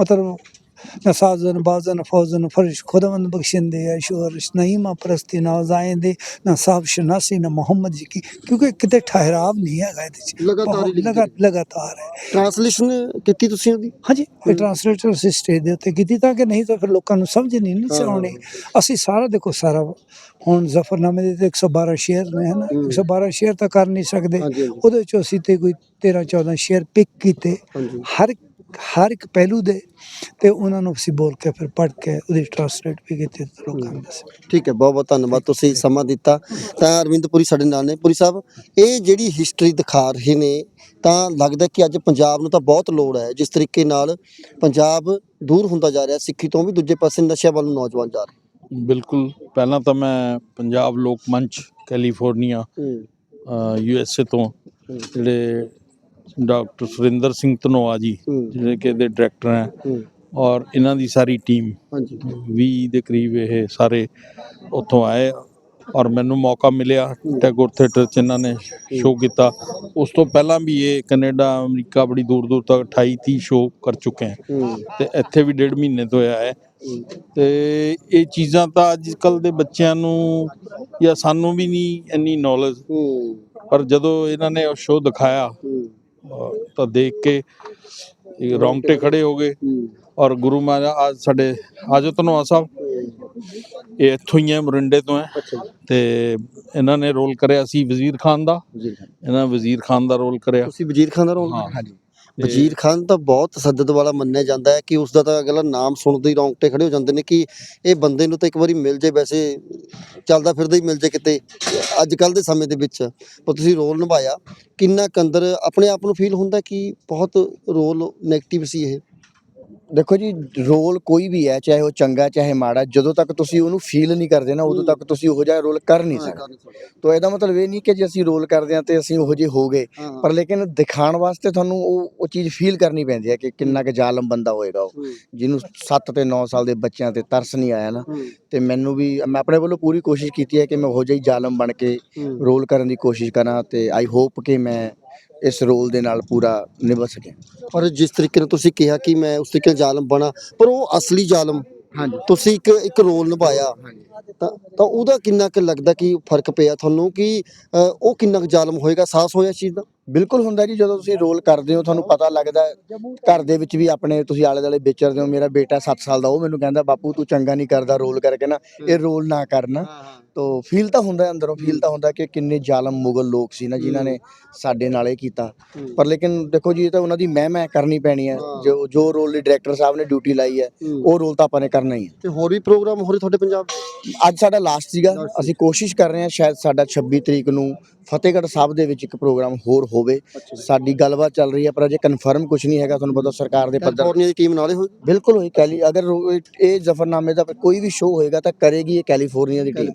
ਮਤਲਬ ਨਸਾਜ਼ਨ ਬਾਜ਼ਨ ਫੌਜ਼ਨ ਫਰਸ਼ ਖੁਦਾਵੰਦ ਬਖਸ਼ਿੰਦੇ ਹੈ ਸ਼ੋਰਸ਼ ਨਈਮਾ ਪ੍ਰਸਤੀ ਨਾਜ਼ਾਇੰਦੇ ਨਾ ਸਾਹਬ ਸ਼ਨਾਸੀ ਨਾ ਮੁਹੰਮਦ ਜੀ ਕੀ ਕਿਉਂਕਿ ਕਿਤੇ ਠਹਿਰਾਵ ਨਹੀਂ ਹੈਗਾ ਇਹਦੇ ਚ। ਲਗਾਤਾਰ ਹੀ ਬਹੁਤ ਲਿਖਦੇ ਲਗਾ- ਲਗਾਤਾਰ ਹੈ। ਟ੍ਰਾਂਸਲੇਸ਼ਨ ਕੀਤੀ ਤੁਸੀਂ ਉਹਦੀ? ਹਾਂਜੀ ਇਹ ਟ੍ਰਾਂਸਲੇਟਰ ਅਸੀਂ ਸਟੇਜ ਦੇ ਉੱਤੇ ਕੀਤੀ ਤਾਂ ਕਿ ਨਹੀਂ ਤਾਂ ਫਿਰ ਲੋਕਾਂ ਨੂੰ ਸਮਝ ਨਹੀਂ ਹਾਂ। ਆਉਣੀ। ਅਸੀਂ ਸਾਰਾ ਦੇਖੋ ਸਾਰਾ ਹੁਣ ਜ਼ਫਰਨਾਮੇ ਦੇ ਤੇ 112 ਸ਼ੇਅਰ ਨੇ ਹਨਾ ਹੂੰ। 112 ਸ਼ੇਅਰ ਤਾਂ ਕਰ ਨਹੀਂ ਸਕਦੇ। ਹਾਂਜੀ ਹਾਂਜੀ। ਉਹਦੇ ਚੋਂ ਅਸੀਂ ਤੇ ਕੋਈ 13 14 ਸ਼ੇਅਰ ਪਿਕ ਕੀਤੇ। ਹਾਂਜੀ। ਹਰ ਹਰ ਇੱਕ ਪਹਿਲੂ ਦੇ ਤੇ ਉਹਨਾਂ ਨੂੰ ਅਸੀਂ ਬੋਲ ਕੇ ਫਿਰ ਪੜ੍ਹ ਕੇ ਉਹਦੀ ਟ੍ਰਾਂਸਲੇਟ ਵੀ ਕੀਤੀ ਤੇ ਲੋਕਾਂ ਨੂੰ ਦੱਸਿਆ। ਠੀਕ ਹੈ ਬਹੁਤ ਬਹੁਤ ਧੰਨਵਾਦ ਤੁਸੀਂ ਸਮਾਂ ਦਿੱਤਾ। ਤਾਂ ਅਰਵਿੰਦ ਪੁਰੀ ਸਾਡੇ ਨਾਲ ਨੇ। ਪੁਰੀ ਸਾਹਿਬ ਇਹ ਜਿਹੜੀ ਹਿਸਟਰੀ ਦਿਖਾ ਰਹੇ ਨੇ ਤਾਂ ਲੱਗਦਾ ਕਿ ਅੱਜ ਪੰਜਾਬ ਨੂੰ ਤਾਂ ਬਹੁਤ ਲੋੜ ਹੈ ਜਿਸ ਤਰੀਕੇ ਨਾਲ ਪੰਜਾਬ ਦੂਰ ਹੁੰਦਾ ਜਾ ਰਿਹਾ ਸਿੱਖੀ ਤੋਂ ਵੀ ਦੂਜੇ ਪਾਸੇ ਨਸ਼ਿਆਂ ਵੱਲ ਨੌਜਵਾਨ ਜਾ ਰਹੇ। ਬਿਲਕੁਲ ਪਹਿਲਾਂ ਤਾਂ ਮੈਂ ਪੰਜਾਬ ਲੋਕ ਮੰਚ ਕੈਲੀਫੋਰਨੀਆ ਯੂ ਐਸ ਏ ਤੋਂ ਜਿਹੜੇ ਡਾਕਟਰ ਸੁਰਿੰਦਰ ਸਿੰਘ ਧਨੋਆ ਜੀ ਜਿਹੜੇ ਕਿ ਇਹਦੇ ਡਾਇਰੈਕਟਰ ਹੈ। ਔਰ ਇਹਨਾਂ ਦੀ ਸਾਰੀ ਟੀਮ ਹਾਂਜੀ। 20 ਦੇ ਕਰੀਬ ਇਹ ਸਾਰੇ ਉੱਥੋਂ ਆਏ ਔਰ ਮੈਨੂੰ ਮੌਕਾ ਮਿਲਿਆ ਟੈਗੋਰ ਥੀਏਟਰ 'ਚ ਇਹਨਾਂ ਨੇ ਸ਼ੋਅ ਕੀਤਾ। ਉਸ ਤੋਂ ਪਹਿਲਾਂ ਵੀ ਇਹ ਕੈਨੇਡਾ ਅਮਰੀਕਾ ਬੜੀ ਦੂਰ ਦੂਰ ਤੱਕ 28 30 ਸ਼ੋਅ ਕਰ ਚੁੱਕੇ ਹੈ। ਹੂੰ। ਤੇ ਇੱਥੇ ਵੀ ਡੇਢ ਮਹੀਨੇ ਤੋਂ ਹੋਇਆ ਹੈ। ਤੇ ਇਹ ਚੀਜ਼ਾਂ ਤਾਂ ਅੱਜ ਕੱਲ ਦੇ ਬੱਚਿਆਂ ਨੂੰ ਜਾਂ ਸਾਨੂੰ ਵੀ ਨਹੀਂ ਇੰਨੀ ਨੌਲੇਜ ਪਰ ਜਦੋਂ ਇਹਨਾਂ ਨੇ ਉਹ ਸ਼ੋਅ ਦਿਖਾਇਆ ਤਾਂ ਦੇਖ ਕੇ ਇਹ ਰੌਂਗਟੇ ਖੜੇ ਹੋ ਗਏ। ਔਰ ਗੁਰੂ ਮਹਾਰਾਜ ਸਾਡੇ ਆਜੋ ਧਨੋਆ ਸਾਹਿਬ। ਇਹ ਇੱਥੋਂ ਹੀ ਹੈ ਮਰਿੰਡੇ ਤੋਂ ਹੈ। ਤੇ ਇਹਨਾਂ ਨੇ ਰੋਲ ਕਰਿਆ ਸੀ ਵਜ਼ੀਰ ਖਾਨ ਦਾ। ਇਹਨਾਂ ਵਜ਼ੀਰ ਖਾਨ ਦਾ ਰੋਲ ਕਰਿਆ। ਤੁਸੀਂ ਵਜ਼ੀਰ ਖਾਨ ਦਾ ਰੋਲ। ਹਾਂਜੀ। ਵਜ਼ੀਰ ਖਾਨ ਤਾਂ ਬਹੁਤ ਤਸੱਦਦ ਵਾਲਾ ਮੰਨਿਆ ਜਾਂਦਾ ਹੈ ਕਿ ਉਸ ਦਾ ਤਾਂ ਅਗਲਾ ਨਾਮ ਸੁਣਦੇ ਹੀ ਰੌਂਗਟੇ ਖੜੇ ਹੋ ਜਾਂਦੇ ਨੇ ਕਿ ਇਹ ਬੰਦੇ ਨੂੰ ਤਾਂ ਇੱਕ ਵਾਰੀ ਮਿਲ ਜੇ ਵੈਸੇ, ਚੱਲਦਾ ਫਿਰਦਾ ਹੀ ਮਿਲ ਜੇ ਕਿਤੇ ਅੱਜ ਕੱਲ ਦੇ ਸਮੇਂ ਦੇ ਵਿੱਚ। ਪਰ ਤੁਸੀਂ ਰੋਲ ਨਿਭਾਇਆ। ਕਿੰਨਾ ਕੁ ਅੰਦਰ ਆਪਣੇ ਆਪ ਨੂੰ ਫੀਲ ਹੁੰਦਾ ਕਿ ਬਹੁਤ ਰੋਲ 네ਗੇਟਿਵ ਸੀ ਇਹ? ਦੇਖੋ ਜੀ ਰੋਲ ਕੋਈ ਵੀ ਹੈ ਚਾਹੇ ਉਹ ਚੰਗਾ ਚਾਹੇ ਮਾੜਾ ਜਦੋਂ ਤੱਕ ਤੁਸੀਂ ਉਹਨੂੰ ਫੀਲ ਨਹੀਂ ਕਰਦੇ ਨਾ ਉਦੋਂ। ਤੱਕ ਤੁਸੀਂ ਉਹੋ ਜਿਹਾ ਰੋਲ ਕਰ ਨਹੀਂ ਸਕਦੇ। ਤੋ ਇਹਦਾ ਮਤਲਬ ਇਹ ਨਹੀਂ ਕਿ ਜੇ ਅਸੀਂ ਰੋਲ ਕਰਦੇ ਹਾਂ ਤੇ ਅਸੀਂ ਉਹੋ ਜਿਹੇ ਹੋ ਗਏ ਪਰ ਲੇਕਿਨ ਦਿਖਾਉਣ ਵਾਸਤੇ ਤੁਹਾਨੂੰ ਉਹ ਉਹ ਚੀਜ਼ ਫੀਲ ਕਰਨੀ ਪੈਂਦੀ ਹੈ ਕਿ ਕਿੰਨਾ ਕੁ ਜ਼ਾਲਮ ਬੰਦਾ ਹੋਏਗਾ ਉਹ ਜਿਹਨੂੰ 7 ਤੇ 9 ਸਾਲ ਦੇ ਬੱਚਿਆਂ ਤੇ ਤਰਸ ਨਹੀਂ ਆਇਆ ਨਾ ਤੇ ਮੈਨੂੰ ਵੀ ਮੈਂ ਆਪਣੇ ਵੱਲੋਂ ਪੂਰੀ ਕੋਸ਼ਿਸ਼ ਕੀਤੀ ਹੈ ਕਿ ਮੈਂ ਉਹੋ ਜਿਹਾ ਹੀ ਜ਼ਾਲਮ ਬਣ ਕੇ ਰੋਲ ਕਰਨ ਦੀ ਕੋਸ਼ਿਸ਼ ਕਰਾਂ ਤੇ ਆਈ ਹੋਪ ਕਿ ਮੈਂ ਇਸ ਰੋਲ ਦੇ ਨਾਲ ਪੂਰਾ ਨਿਭਾ ਸਕਾਂ ਪਰ ਜਿਸ ਤਰੀਕੇ ਨਾਲ ਤੁਸੀਂ ਕਿਹਾ ਕਿ ਮੈਂ ਉਸ ਤਰੀਕੇ ਨਾਲ ਜ਼ਾਲਮ ਬਣਾ ਪਰ ਉਹ ਅਸਲੀ ਜ਼ਾਲਮ ਹਾਂਜੀ। ਤੁਸੀਂ ਇੱਕ ਇੱਕ ਰੋਲ ਨਿਭਾਇਆ। ਤਾਂ ਤਾਂ ਉਹਦਾ ਕਿੰਨਾ ਕੁ ਲੱਗਦਾ ਕਿ ਫ਼ਰਕ ਪਿਆ ਤੁਹਾਨੂੰ ਕਿ ਅ, ਉਹ ਕਿੰਨਾ ਕੁ ਜ਼ਾਲਮ ਹੋਏਗਾ ਸਾਹਸ ਹੋਇਆ ਇਸ ਚੀਜ਼ ਦਾ? ਬਿਲਕੁਲ ਹੁੰਦਾ ਜੀ ਜਦੋਂ ਤੁਸੀਂ ਰੋਲ ਕਰਦੇ ਹੋ ਤੁਹਾਨੂੰ ਪਤਾ ਲੱਗਦਾ ਹੈ। ਘਰ ਦੇ ਵਿੱਚ ਵੀ ਆਪਣੇ ਤੁਸੀਂ ਆਲੇ ਦੁਆਲੇ ਵਿਚਰਦੇ ਹੋ ਮੇਰਾ ਬੇਟਾ 7 ਸਾਲ ਦਾ ਉਹ ਮੈਨੂੰ ਕਹਿੰਦਾ ਬਾਪੂ ਤੂੰ ਚੰਗਾ ਨਹੀਂ ਕਰਦਾ ਰੋਲ ਕਰਕੇ ਨਾ ਇਹ ਰੋਲ ਨਾ ਕਰਨਾ। ਤੋ ਫੀਲ ਤਾਂ ਹੁੰਦਾ ਹੈ ਅੰਦਰੋਂ ਫੀਲ ਤਾਂ ਹੁੰਦਾ ਕਿ ਕਿੰਨੇ ਜ਼ਾਲਮ ਮੁਗਲ ਲੋਕ ਸੀ ਨਾ ਜਿਨ੍ਹਾਂ ਨੇ ਸਾਡੇ ਨਾਲ ਇਹ ਕੀਤਾ। ਪਰ ਲੇਕਿਨ ਦੇਖੋ ਜੀ ਇਹ ਤਾਂ ਉਹਨਾਂ ਦੀ ਮਹਿਮ ਹੈ ਕਰਨੀ ਪੈਣੀ ਹੈ। ਹਾਂ। ਜੋ ਜੋ ਰੋਲ ਦੀ ਡਾਇਰੈਕਟਰ ਸਾਹਿਬ ਨੇ ਡਿਊਟੀ ਲਾਈ ਹੈ ਉਹ ਰੋਲ ਤਾਂ ਆਪਾਂ ਨੇ ਕਰਨਾ ਹੀ ਹੈ। ਤੇ ਹੋਰ ਵੀ ਪ੍ਰੋਗਰਾਮ ਹੋ ਰਹੇ ਤੁਹਾਡੇ ਪੰਜਾਬ 'ਚ? ਅੱਜ ਸਾਡਾ ਲਾਸਟ ਸੀਗਾ। Last ਸੀ। ਅਸੀਂ ਕੋਸ਼ਿਸ਼ ਕਰ ਰਹੇ ਹਾਂ ਸ਼ਾਇਦ ਸਾਡਾ 26 ਤਰੀਕ ਨੂੰ ਫਤਿਹਗੜ੍ਹ ਸਾਹਿਬ ਦੇ ਵਿੱਚ ਇੱਕ ਪ੍ਰੋਗਰਾਮ ਹੋਰ ਹੋਵੇ ਸਾਡੀ ਗੱਲਬਾਤ ਚੱਲ ਰਹੀ ਹੈ ਪਰ ਅਜੇ ਕਨਫਰਮ ਕੁਝ ਨਹੀਂ ਹੈਗਾ ਤੁਹਾਨੂੰ ਪਤਾ ਸਰਕਾਰ ਦੇ ਪੱਧਰ ਕੈਲੀਫੋਰਨੀਆ ਦੀ ਟੀਮ ਨਾਲੇ ਹੋਈ ਬਿਲਕੁਲ ਹੋਈ ਕੈਲੀ ਅਗਰ ਇਹ ਜ਼ਫਰਨਾਮੇ ਦਾ ਕੋਈ ਵੀ ਸ਼ੋਅ ਹੋਏਗਾ ਤਾਂ ਕਰੇਗੀ ਇਹ ਕੈਲੀਫੋਰਨੀਆ ਦੀ ਟੀਮ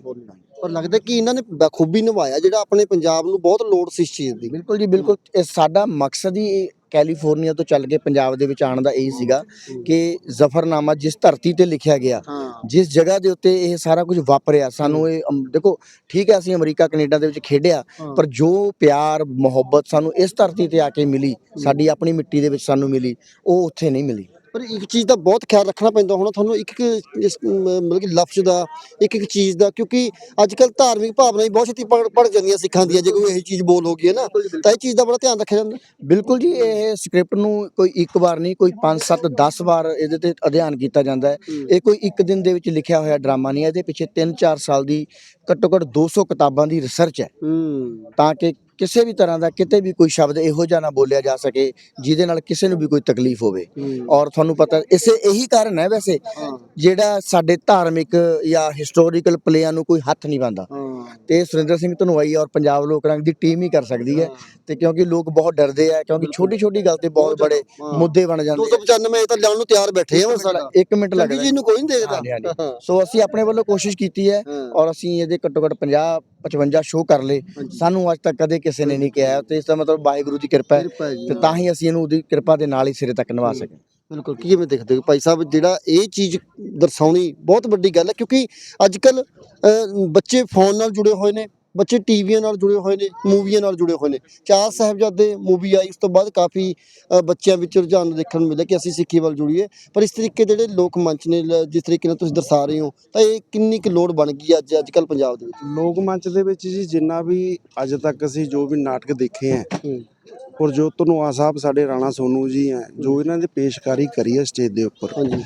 ਪਰ ਲੱਗਦਾ ਕਿ ਇਹਨਾਂ ਨੇ ਬਖੂਬੀ ਨਿਭਾਇਆ ਜਿਹੜਾ ਆਪਣੇ ਪੰਜਾਬ ਨੂੰ ਬਹੁਤ ਲੋੜ ਸੀ ਇਸ ਚੀਜ਼ ਦੀ। ਬਿਲਕੁਲ ਜੀ ਬਿਲਕੁਲ। ਸਾਡਾ ਮਕਸਦ ਹੀ ਕੈਲੀਫੋਰਨੀਆ ਤੋਂ ਚੱਲ ਕੇ ਪੰਜਾਬ ਦੇ ਵਿੱਚ ਆਉਣ ਦਾ ਇਹੀ ਸੀਗਾ ਕਿ ਜ਼ਫਰਨਾਮਾ ਜਿਸ ਧਰਤੀ ਤੇ ਲਿਖਿਆ ਗਿਆ ਜਿਸ ਜਗ੍ਹਾ ਦੇ ਉੱਤੇ ਇਹ ਸਾਰਾ ਕੁਝ ਵਾਪਰਿਆ ਸਾਨੂੰ ਇਹ ਅਮ, ਦੇਖੋ ਠੀਕ ਹੈ ਅਸੀਂ ਅਮਰੀਕਾ ਕੈਨੇਡਾ ਦੇ ਵਿੱਚ ਖੇਡਿਆ ਪਰ ਜੋ ਪਿਆਰ ਮੁਹੱਬਤ ਸਾਨੂੰ ਇਸ ਧਰਤੀ ਤੇ ਆ ਕੇ ਮਿਲੀ ਸਾਡੀ ਆਪਣੀ ਮਿੱਟੀ ਦੇ ਵਿੱਚ ਸਾਨੂੰ ਮਿਲੀ ਉਹ ਉੱਥੇ ਨਹੀਂ ਮਿਲੀ। ਪਰ ਇੱਕ ਚੀਜ਼ ਦਾ ਬਹੁਤ ਖਿਆਲ ਰੱਖਣਾ ਪੈਂਦਾ ਹੋਣਾ ਤੁਹਾਨੂੰ ਇੱਕ ਇੱਕ ਮਤਲਬ ਕਿ ਲਫ਼ਜ਼ ਦਾ ਇੱਕ ਇੱਕ ਚੀਜ਼ ਦਾ ਕਿਉਂਕਿ ਅੱਜ ਕੱਲ ਧਾਰਮਿਕ ਭਾਵਨਾ ਵੀ ਬਹੁਤ ਛੇਤੀ ਪੜ ਜਾਂਦੀਆਂ ਸਿੱਖਾਂ ਦੀਆਂ ਜੇ ਕੋਈ ਇਹੀ ਚੀਜ਼ ਬੋਲ ਹੋ ਗਈ ਹੈ ਨਾ ਤਾਂ ਇਹ ਚੀਜ਼ ਦਾ ਬੜਾ ਧਿਆਨ ਰੱਖਿਆ ਜਾਂਦਾ। ਬਿਲਕੁਲ ਜੀ ਇਹ ਸਕ੍ਰਿਪਟ ਨੂੰ ਕੋਈ ਇੱਕ ਵਾਰ ਨਹੀਂ ਕੋਈ 5 7 10 ਵਾਰ ਇਹਦੇ ਤੇ ਅਧਿਐਨ ਕੀਤਾ ਜਾਂਦਾ ਹੈ। ਇਹ ਕੋਈ ਇੱਕ ਦਿਨ ਦੇ ਵਿੱਚ ਲਿਖਿਆ ਹੋਇਆ ਡਰਾਮਾ ਨਹੀਂ ਹੈ ਇਹਦੇ ਪਿੱਛੇ 3-4 ਸਾਲ ਦੀ ਘੱਟੋ ਘੱਟ 200 ਕਿਤਾਬਾਂ ਦੀ ਰਿਸਰਚ ਹੈ। ਹੂੰ। ਤਾਂ ਕਿ ਕਿਸੇ ਵੀ ਤਰ੍ਹਾਂ ਦਾ ਕਿਤੇ ਵੀ ਕੋਈ ਸ਼ਬਦ ਇਹੋ ਜਿਹਾ ਨਾ ਬੋਲਿਆ ਜਾ ਸਕੇ ਜਿਹਦੇ ਨਾਲ ਕਿਸੇ ਨੂੰ ਵੀ ਕੋਈ ਤਕਲੀਫ ਹੋਵੇ। ਔਰ ਤੁਹਾਨੂੰ ਪਤਾ ਇਸੇ ਇਹੀ ਕਾਰਨ ਹੈ ਵੈਸੇ ਜਿਹੜਾ ਸਾਡੇ ਧਾਰਮਿਕ ਜਾਂ ਹਿਸਟੋਰੀਕਲ ਪਲੇਆਂ ਨੂੰ ਕੋਈ ਹੱਥ ਨਹੀਂ ਪਾਉਂਦਾ ਤੇ ਸੁਰਿੰਦਰ ਸਿੰਘ ਧਨੋਆਈ ਔਰ ਪੰਜਾਬ ਲੋਕ ਰੰਗ ਦੀ ਟੀਮ ਹੀ ਕਰ ਸਕਦੀ ਹੈ ਤੇ ਕਿਉਂਕਿ ਲੋਕ ਬਹੁਤ ਡਰਦੇ ਆ ਕਿਉਂਕਿ ਛੋਟੀ ਛੋਟੀ ਗੱਲ ਤੇ ਬਹੁਤ ਬੜੇ। ਮੁੱਦੇ ਬਣ ਜਾਂਦੇ ਆ। 295 ਇਹ ਤਾਂ ਲਿਆਉਣ ਨੂੰ ਤਿਆਰ ਬੈਠੇ ਆ ਸਾਡਾ 1 ਮਿੰਟ ਲੱਗਦਾ। ਜੀ ਨੂੰ ਕੋਈ ਨਹੀਂ ਦੇਖਦਾ। ਸੋ ਅਸੀਂ ਆਪਣੇ ਵੱਲੋਂ ਕੋਸ਼ਿਸ਼ ਕੀਤੀ ਹੈ। ਔਰ ਅਸੀਂ ਇਹਦੇ ਘੱਟੋ ਘੱਟ 50 55 ਸ਼ੋਅ ਕਰ ਲਏ। ਸਾਨੂੰ ਅੱਜ ਤੱਕ ਕਦੇ ਕਿਸੇ ਨੇ ਨਹੀਂ ਕਿਹਾ। ਤੇ ਇਸ ਦਾ ਮਤਲਬ ਵਾਹਿਗੁਰੂ ਦੀ ਕਿਰਪਾ ਹੈ। ਤੇ। ਤਾਂ ਹੀ। ਅਸੀਂ ਇਹਨੂੰ ਉਹਦੀ ਕਿਰਪਾ ਦੇ ਨਾਲ ਹੀ ਸਿਰੇ ਤੱਕ ਨਿਭਾ ਸਕੇ ਬਿਲਕੁਲ, ਕੀ ਕਿਵੇਂ ਦੇਖਦੇ ਹੋ ਭਾਈ ਸਾਹਿਬ, ਜਿਹੜਾ ਇਹ ਚੀਜ਼ ਦਰਸਾਉਣੀ ਬਹੁਤ ਵੱਡੀ ਗੱਲ ਹੈ ਕਿਉਂਕਿ ਅੱਜ ਕੱਲ ਬੱਚੇ ਫੋਨ ਨਾਲ ਜੁੜੇ ਹੋਏ ਨੇ। ਬੱਚੇ ਟੀਵੀਆਂ ਨਾਲ ਜੁੜੇ ਹੋਏ ਨੇ ਮੂਵੀਆਂ ਨਾਲ ਜੁੜੇ ਹੋਏ ਨੇ। ਚਾਰ ਸਾਹਿਬਜ਼ਾਦੇ ਮੂਵੀ ਆਈ ਉਸ ਤੋਂ ਬਾਅਦ ਕਾਫੀ ਬੱਚਿਆਂ ਵਿੱਚ ਰੁਝਾਨ ਦੇਖਣ ਨੂੰ ਮਿਲਿਆ ਕਿ ਅਸੀਂ ਸਿੱਖੀ ਵੱਲ ਜੁੜੀਏ। ਪਰ ਇਸ ਤਰੀਕੇ ਦੇ ਜਿਹੜੇ ਲੋਕ ਮੰਚ ਨੇ ਜਿਸ ਤਰੀਕੇ ਨਾਲ ਤੁਸੀਂ ਦਰਸਾ ਰਹੇ ਹੋ ਤਾਂ ਇਹ ਕਿੰਨੀ ਕੁ ਲੋੜ ਬਣ ਗਈ ਅੱਜ ਅੱਜ ਕੱਲ ਪੰਜਾਬ ਦੇ ਵਿੱਚ? ਲੋਕ ਮੰਚ ਦੇ ਵਿੱਚ ਜੀ ਜਿੰਨਾ ਵੀ ਅੱਜ ਤੱਕ ਅਸੀਂ ਜੋ ਵੀ ਨਾਟਕ ਦੇਖੇ। ਔਰ ਜੋ ਧਨੋਆ ਸਾਹਿਬ ਸਾਡੇ ਰਾਣਾ ਸੋਨੂ ਜੀ ਹੈ ਜੋ ਇਹਨਾਂ ਦੀ ਪੇਸ਼ਕਾਰੀ ਕਰੀ ਹੈ ਸਟੇਜ ਦੇ ਉੱਪਰ। ਹਾਂਜੀ।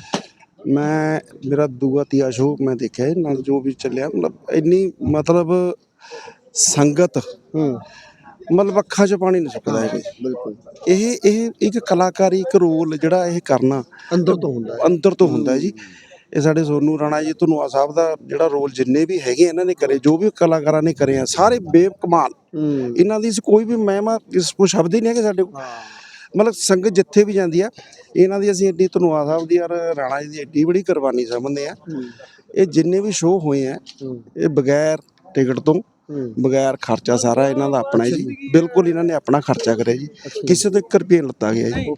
ਮੈਂ ਮੇਰਾ ਦੂਆ ਤੀਆ ਸ਼ੋਅ ਮੈਂ ਦੇਖਿਆ ਨਾਲ ਜੋ ਵੀ ਚੱਲਿਆ ਮਤਲਬ ਇੰਨੀ ਮਤਲਬ ਸੰਗਤ। ਹੂੰ। ਮਤਲਬ ਅੱਖਾਂ 'ਚ ਪਾਣੀ ਨਹੀਂ ਸੁੱਕਦਾ ਹੈਗਾ ਜੀ। ਬਿਲਕੁਲ। ਇਹ ਇਹ ਇੱਕ ਕਲਾਕਾਰੀ ਇੱਕ ਰੋਲ ਜਿਹੜਾ ਇਹ ਕਰਨਾ। ਅੰਦਰ ਤੋਂ ਹੁੰਦਾ ਹੈ। ਅੰਦਰ ਤੋਂ ਹੁੰਦਾ ਹੈ ਜੀ। ਇਹ ਸਾਡੇ ਸੋਨੂ ਰਾਣਾ ਜੀ ਧਨੋਆ ਸਾਹਿਬ ਦਾ ਜਿਹੜਾ ਰੋਲ ਜਿੰਨੇ ਵੀ ਹੈਗੇ ਇਹਨਾਂ ਨੇ ਕਰੇ ਜੋ ਵੀ ਕਲਾਕਾਰਾਂ ਨੇ ਕਰੇ ਆ ਸਾਰੇ ਬੇਕਮਾਲ ਹੂੰ। ਇਹਨਾਂ ਦੀ ਕੋਈ ਵੀ ਮਹਿਮਾ ਇਸ ਕੋਈ ਸ਼ਬਦ ਹੀ ਨਹੀਂ ਹੈਗੇ ਸਾਡੇ ਕੋਲ। ਮਤਲਬ ਸੰਗਤ ਜਿੱਥੇ ਵੀ ਜਾਂਦੀ ਆ ਇਹਨਾਂ ਦੀ ਅਸੀਂ ਏਡੀ ਧਨੋਆ ਸਾਹਿਬ ਦੀ ਔਰ ਰਾਣਾ ਜੀ ਦੀ ਏਡੀ ਬੜੀ ਕੁਰਬਾਨੀ ਸਮਝਦੇ ਆ। ਇਹ ਜਿੰਨੇ ਵੀ ਸ਼ੋਅ ਹੋਏ ਆ ਹੂੰ। ਇਹ ਬਗੈਰ ਟਿਕਟ ਤੋਂ ਬਗੈਰ ਖਰਚਾ ਸਾਰਾ ਇਹਨਾਂ ਦਾ ਆਪਣਾ ਹੈ ਜੀ ਬਿਲਕੁਲ ਇਹਨਾਂ ਨੇ ਆਪਣਾ ਖਰਚਾ ਕਰਿਆ ਜੀ। ਕਿਸੇ ਤੋਂ 1 ਰੁਪਏ ਲੱਤਾ ਗਿਆ ਜੀ।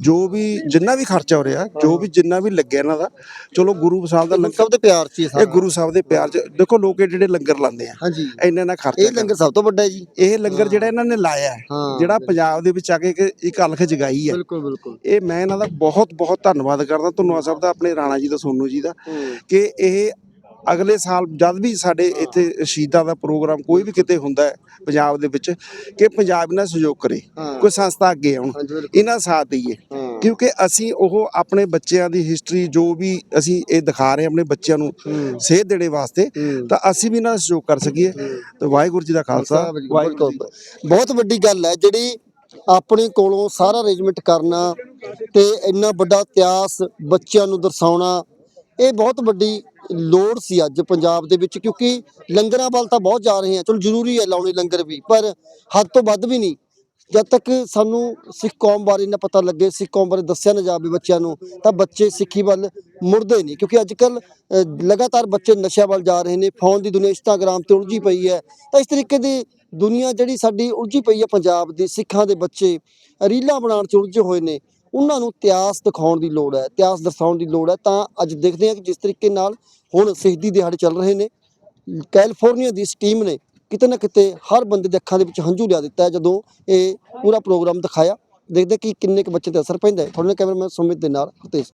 ਜੋ ਵੀ ਜਿੰਨਾ ਵੀ ਖਰਚਾ ਹੋ ਰਿਹਾ ਜੋ ਵੀ ਜਿੰਨਾ ਵੀ ਲੱਗਿਆ ਇਹਨਾਂ ਦਾ ਚਲੋ ਗੁਰੂ ਸਾਹਿਬ ਦਾ ਲੰਗਰ ਸਭ ਦੇ ਪਿਆਰ ਚ ਇਹ ਗੁਰੂ ਸਾਹਿਬ ਦੇ ਪਿਆਰ ਚ ਦੇਖੋ ਲੋਕ ਜਿਹੜੇ ਲੰਗਰ ਲਾਉਂਦੇ ਆ ਹਾਂਜੀ। ਇੰਨਾ ਨਾ ਖਰਚਾ ਇਹ ਲੰਗਰ ਸਭ ਤੋਂ ਵੱਡਾ ਹੈ ਜੀ। ਇਹ ਲੰਗਰ ਜਿਹੜਾ ਇਹਨਾਂ ਨੇ ਲਾਇਆ ਜਿਹੜਾ ਪੰਜਾਬ ਦੇ ਵਿੱਚ ਆ ਕੇ ਇੱਕ- ਅਲਖ ਜਗਾਈ ਹੈ। ਬਿਲਕੁਲ ਬਿਲਕੁਲ। ਇਹ ਮੈਂ ਇਹਨਾਂ ਦਾ ਬਹੁਤ ਬਹੁਤ ਧੰਨਵਾਦ ਕਰਦਾ। ਧੰਨਵਾਦ ਸਾਹਿਬ ਦਾ ਆਪਣੇ ਰਾਣਾ ਜੀ ਦਾ ਸੋਨੂ ਜੀ ਦਾ ਕਿ ਇਹ ਅਗਲੇ ਸਾਲ ਜਦ ਵੀ ਸਾਡੇ ਇੱਥੇ ਸ਼ਹੀਦਾਂ ਦਾ ਪ੍ਰੋਗਰਾਮ ਕੋਈ ਵੀ ਕਿਤੇ ਹੁੰਦਾ ਹੈ ਪੰਜਾਬ ਦੇ ਵਿੱਚ ਕਿ ਪੰਜਾਬ ਇਹਨਾਂ ਸਹਿਯੋਗ ਕਰੇ ਕੋਈ ਸੰਸਥਾ ਅੱਗੇ ਆਉਣ ਇਹਨਾਂ ਸਾਥ ਦਈਏ। ਕਿਉਂਕਿ ਅਸੀਂ ਉਹ ਆਪਣੇ ਬੱਚਿਆਂ ਦੀ ਹਿਸਟਰੀ ਜੋ ਵੀ ਅਸੀਂ ਇਹ ਦਿਖਾ ਰਹੇ ਆਪਣੇ ਬੱਚਿਆਂ ਨੂੰ ਸੇਧ ਦੇਣੇ ਵਾਸਤੇ ਤਾਂ ਅਸੀਂ ਵੀ ਇਹਨਾਂ ਦਾ ਸਹਿਯੋਗ ਕਰ ਸਕੀਏ। ਤੇ ਵਾਹਿਗੁਰੂ ਜੀ ਦਾ ਖਾਲਸਾ ਵਾਹਿਗੁਰੂ ਬਹੁਤ ਵੱਡੀ ਗੱਲ ਹੈ ਜਿਹੜੀ ਆਪਣੇ ਕੋਲੋਂ ਸਾਰਾ ਅਰੇਂਜਮੈਂਟ ਕਰਨਾ ਤੇ ਇੰਨਾ ਵੱਡਾ ਇਤਿਹਾਸ ਬੱਚਿਆਂ ਨੂੰ ਦਰਸਾਉਣਾ ਇਹ ਬਹੁਤ ਵੱਡੀ ਲੋੜ ਸੀ ਅੱਜ ਪੰਜਾਬ ਦੇ ਵਿੱਚ, ਕਿਉਂਕਿ ਲੰਗਰਾਂ ਵੱਲ ਤਾਂ ਬਹੁਤ ਜਾ ਰਹੇ ਆ। ਚਲੋ ਜ਼ਰੂਰੀ ਹੈ ਲਾਉਣੇ ਲੰਗਰ ਵੀ, ਪਰ ਹੱਦ ਤੋਂ ਵੱਧ ਵੀ ਨਹੀਂ। ਜਦ ਤੱਕ ਸਾਨੂੰ ਸਿੱਖ ਕੌਮ ਬਾਰੇ ਨਾ ਪਤਾ ਲੱਗੇ, ਸਿੱਖ ਕੌਮ ਬਾਰੇ ਦੱਸਿਆ ਨਾ ਜਾਵੇ ਬੱਚਿਆਂ ਨੂੰ, ਤਾਂ ਬੱਚੇ ਸਿੱਖੀ ਵੱਲ ਮੁੜਦੇ ਨਹੀਂ। ਕਿਉਂਕਿ ਅੱਜ ਕੱਲ ਲਗਾਤਾਰ ਬੱਚੇ ਨਸ਼ਿਆਂ ਵੱਲ ਜਾ ਰਹੇ ਨੇ, ਫੋਨ ਦੀ ਦੁਨੀਆ ਇੰਸਟਾਗ੍ਰਾਮ ਤੇ ਉਲਝੀ ਪਈ ਹੈ। ਤਾਂ ਇਸ ਤਰੀਕੇ ਦੀ ਦੁਨੀਆ ਜਿਹੜੀ ਸਾਡੀ ਉਲਝੀ ਪਈ ਹੈ, ਪੰਜਾਬ ਦੀ ਸਿੱਖਾਂ ਦੇ ਬੱਚੇ ਰੀਲਾਂ ਬਣਾਉਣ ਚ ਉਲਝੇ ਹੋਏ ਨੇ। ਉਹਨਾਂ ਨੂੰ ਇਤਿਹਾਸ ਦਿਖਾਉਣ ਦੀ ਲੋੜ ਹੈ, ਇਤਿਹਾਸ ਦਰਸਾਉਣ ਦੀ ਲੋੜ ਹੈ। ਤਾਂ ਅੱਜ ਦੇਖਦੇ ਹਾਂ ਕਿ ਜਿਸ ਤਰੀਕੇ ਨਾਲ ਹੁਣ ਸ਼ਹੀਦੀ ਦਿਹਾੜੇ ਚੱਲ ਰਹੇ ਨੇ। ਕੈਲੀਫੋਰਨੀਆ ਦੀ ਇਸ ਟੀਮ ਨੇ ਕਿਤੇ ਨਾ ਕਿਤੇ ਹਰ ਬੰਦੇ ਦੇ ਅੱਖਾਂ ਦੇ ਵਿੱਚ ਹੰਝੂ ਲਿਆ ਦਿੱਤਾ ਜਦੋਂ ਇਹ ਪੂਰਾ ਪ੍ਰੋਗਰਾਮ ਦਿਖਾਇਆ। ਦੇਖਦੇ ਕਿ ਕਿੰਨੇ ਕੁ ਬੱਚੇ ਤੇ ਅਸਰ ਪੈਂਦਾ ਹੈ। ਤੁਹਾਡੇ ਨਾਲ ਕੈਮਰਾਮੈਨ ਸੁਮਿਤ ਦੇ ਨਾਲ ਹਤੇਸ਼